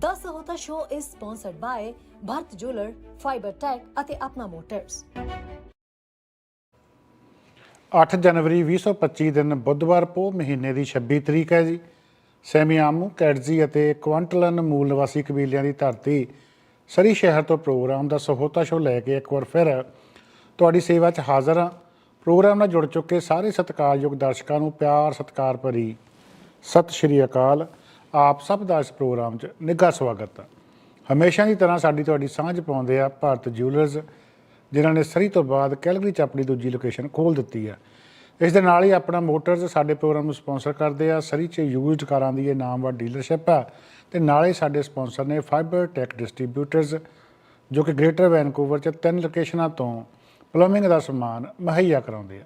The Sahota Show is sponsored by Bharat Jeweler, Fiber Tech ਅਤੇ Apna motors 8 ਜਨਵਰੀ 2025 ਦਿਨ ਬੁੱਧਵਾਰ ਪੋ ਮਹੀਨੇ ਦੀ 26 ਤਰੀਕ ਹੈ ਜੀ। ਸੈਮੀਆਮੂ ਕੈਡਜ਼ੀ ਅਤੇ ਕੁਆਂਟਲਨ ਮੂਲ ਨਿਵਾਸੀ ਕਬੀਲਿਆਂ ਦੀ ਧਰਤੀ ਸਰੀ ਸ਼ਹਿਰ ਤੋਂ ਪ੍ਰੋਗਰਾਮ ਦਾ ਸਹੋਤਾ ਸ਼ੋ ਲੈ ਕੇ ਇੱਕ ਵਾਰ ਫਿਰ ਤੁਹਾਡੀ ਸੇਵਾ 'ਚ ਹਾਜ਼ਰ ਹਾਂ। ਪ੍ਰੋਗਰਾਮ ਨਾਲ ਜੁੜ ਚੁੱਕੇ ਸਾਰੇ ਸਤਿਕਾਰਯੋਗ ਦਰਸ਼ਕਾਂ ਨੂੰ ਪਿਆਰ ਸਤਿਕਾਰ ਭਰੀ ਸਤਿ ਸ਼੍ਰੀ ਅਕਾਲ। ਆਪ ਸਭ ਦਾ ਇਸ ਪ੍ਰੋਗਰਾਮ 'ਚ ਨਿੱਘਾ ਸਵਾਗਤ ਹੈ। ਹਮੇਸ਼ਾ ਦੀ ਤਰ੍ਹਾਂ ਸਾਡੀ ਤੁਹਾਡੀ ਸਾਂਝ ਪਾਉਂਦੇ ਆ ਭਾਰਤ ਜਿਊਲਰਸ ਜਿਨ੍ਹਾਂ ਨੇ ਸਰੀ ਤੋਂ ਬਾਅਦ ਕੈਲਗਰੀ 'ਚ ਆਪਣੀ ਦੂਜੀ ਲੋਕੇਸ਼ਨ ਖੋਲ ਦਿੱਤੀ ਆ ਇਸ ਦੇ ਨਾਲ ਹੀ ਆਪਣਾ ਮੋਟਰਸ ਸਾਡੇ ਪ੍ਰੋਗਰਾਮ ਨੂੰ ਸਪਾਂਸਰ ਕਰਦੇ ਆ। ਸਰੀ 'ਚ ਯੂਜ਼ਡ ਕਾਰਾਂ ਦੀ ਇਹ ਨਾਮਵਰ ਡੀਲਰਸ਼ਿਪ ਆ ਤੇ ਨਾਲੇ ਸਾਡੇ ਸਪਾਂਸਰ ਨੇ ਫਾਈਬਰ ਟੈਕ ਡਿਸਟ੍ਰੀਬਿਊਟਰਸ ਜੋ ਕਿ ਗ੍ਰੇਟਰ ਵੈਨਕੂਵਰ 'ਚ ਤਿੰਨ ਲੋਕੇਸ਼ਨਾਂ ਤੋਂ ਪਲੰਬਿੰਗ ਦਾ ਸਮਾਨ ਮੁਹੱਈਆ ਕਰਾਉਂਦੇ ਆ।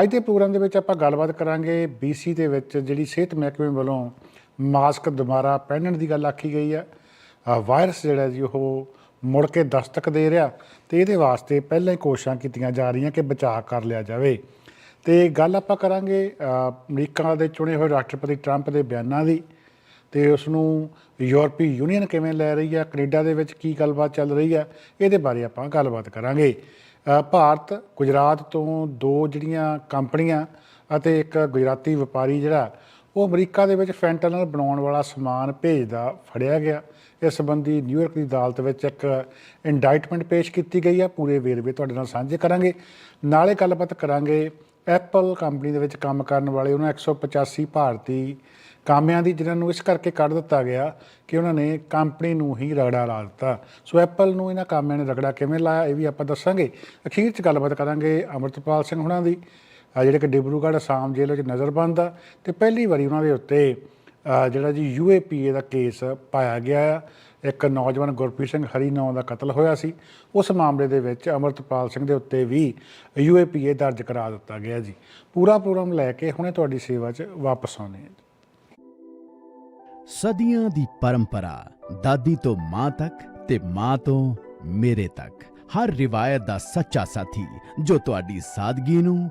ਅੱਜ ਦੇ ਪ੍ਰੋਗਰਾਮ ਦੇ ਵਿੱਚ ਆਪਾਂ ਗੱਲਬਾਤ ਕਰਾਂਗੇ BC ਦੇ ਵਿੱਚ, ਜਿਹੜੀ ਸਿਹਤ ਮਹਿਕਮੇ ਵੱਲੋਂ ਮਾਸਕ ਦੁਬਾਰਾ ਪਹਿਨਣ ਦੀ ਗੱਲ ਆਖੀ ਗਈ ਆ ਵਾਇਰਸ ਜਿਹੜਾ ਜੀ, ਉਹ ਮੁੜ ਕੇ ਦਸਤਕ ਦੇ ਰਿਹਾ ਤੇ ਇਹਦੇ ਵਾਸਤੇ ਪਹਿਲਾਂ ਹੀ ਕੋਸ਼ਿਸ਼ਾਂ ਕੀਤੀਆਂ ਜਾ ਰਹੀਆਂ ਕਿ ਬਚਾਅ ਕਰ ਲਿਆ ਜਾਵੇ। ਤੇ ਗੱਲ ਆਪਾਂ ਕਰਾਂਗੇ ਅਮਰੀਕਾ ਦੇ ਚੁਣੇ ਹੋਏ ਰਾਸ਼ਟਰਪਤੀ ਟਰੰਪ ਦੇ ਬਿਆਨਾਂ ਦੀ ਤੇ ਉਸ ਨੂੰ ਯੂਰਪੀ ਯੂਨੀਅਨ ਕਿਵੇਂ ਲੈ ਰਹੀ ਹੈ, ਕੈਨੇਡਾ ਦੇ ਵਿੱਚ ਕੀ ਗੱਲਬਾਤ ਚੱਲ ਰਹੀ ਹੈ, ਇਹਦੇ ਬਾਰੇ ਆਪਾਂ ਗੱਲਬਾਤ ਕਰਾਂਗੇ। ਭਾਰਤ, ਗੁਜਰਾਤ ਤੋਂ ਦੋ ਜਿਹੜੀਆਂ ਕੰਪਨੀਆਂ ਅਤੇ ਇੱਕ ਗੁਜਰਾਤੀ ਵਪਾਰੀ ਜਿਹੜਾ ਉਹ ਅਮਰੀਕਾ ਦੇ ਵਿੱਚ ਫੈਂਟਨਲ ਬਣਾਉਣ ਵਾਲਾ ਸਮਾਨ ਭੇਜਦਾ ਫੜਿਆ ਗਿਆ। ਇਸ ਸੰਬੰਧੀ ਨਿਊਯਾਰਕ ਦੀ ਅਦਾਲਤ ਵਿੱਚ ਇੱਕ ਇੰਡਾਈਟਮੈਂਟ ਪੇਸ਼ ਕੀਤੀ ਗਈ ਹੈ। ਪੂਰੇ ਵੇਰਵੇ ਤੁਹਾਡੇ ਨਾਲ ਸਾਂਝੇ ਕਰਾਂਗੇ। ਨਾਲੇ ਗੱਲਬਾਤ ਕਰਾਂਗੇ ਐਪਲ ਕੰਪਨੀ ਦੇ ਵਿੱਚ ਕੰਮ ਕਰਨ ਵਾਲੇ ਉਹਨਾਂ 185 ਭਾਰਤੀ ਕਾਮਿਆਂ ਦੀ, ਜਿਨ੍ਹਾਂ ਨੂੰ ਇਸ ਕਰਕੇ ਕੱਢ ਦਿੱਤਾ ਗਿਆ ਕਿ ਉਹਨਾਂ ਨੇ ਕੰਪਨੀ ਨੂੰ ਹੀ ਰਗੜਾ ਲਾ ਦਿੱਤਾ। ਸੋ ਐਪਲ ਨੂੰ ਇਹਨਾਂ ਕਾਮਿਆਂ ਨੇ ਰਗੜਾ ਕਿਵੇਂ ਲਾਇਆ, ਇਹ ਵੀ ਆਪਾਂ ਦੱਸਾਂਗੇ। ਅਖੀਰ 'ਚ ਗੱਲਬਾਤ ਕਰਾਂਗੇ ਅਮਰਤਪਾਲ ਸਿੰਘ ਹੁਣਾਂ ਦੀ। ਜਿਹੜੇ ਕਿ ਡਿਬਰੂਗੜ੍ਹ ਅਸਾਮ ਜੇਲ੍ਹ ਵਿੱਚ ਨਜ਼ਰਬੰਦ ਆ ਤੇ ਪਹਿਲੀ ਵਾਰੀ ਉਹਨਾਂ ਦੇ ਉੱਤੇ ਜਿਹੜਾ ਜੀ ਯੂਏਪੀਏ ਦਾ ਕੇਸ ਪਾਇਆ ਗਿਆ ਆ। ਇੱਕ ਨੌਜਵਾਨ ਗੁਰਪ੍ਰੀਤ ਸਿੰਘ ਹਰੀ ਨਾਂ ਦਾ ਕਤਲ ਹੋਇਆ ਸੀ। ਉਸ ਮਾਮਲੇ ਦੇ ਵਿੱਚ ਅਮਰਤਪਾਲ ਸਿੰਘ ਦੇ ਉੱਤੇ ਵੀ ਯੂਏਪੀਏ ਦਰਜ ਕਰਾ ਦਿੱਤਾ ਗਿਆ ਜੀ। ਪੂਰਾ ਪ੍ਰੋਗਰਾਮ ਲੈ ਕੇ ਹੁਣੇ ਤੁਹਾਡੀ ਸੇਵਾ 'ਚ ਵਾਪਸ ਆਉਂਦੇ ਹਾਂ ਸਦੀਆਂ ਦੀ ਪਰੰਪਰਾ, ਦਾਦੀ ਤੋਂ ਮਾਂ ਤੱਕ ਤੇ ਮਾਂ ਤੋਂ ਮੇਰੇ ਤੱਕ। ਹਰ ਰਿਵਾਇਤ ਦਾ ਸੱਚਾ ਸਾਥੀ ਜੋ ਤੁਹਾਡੀ ਸਾਦਗੀ ਨੂੰ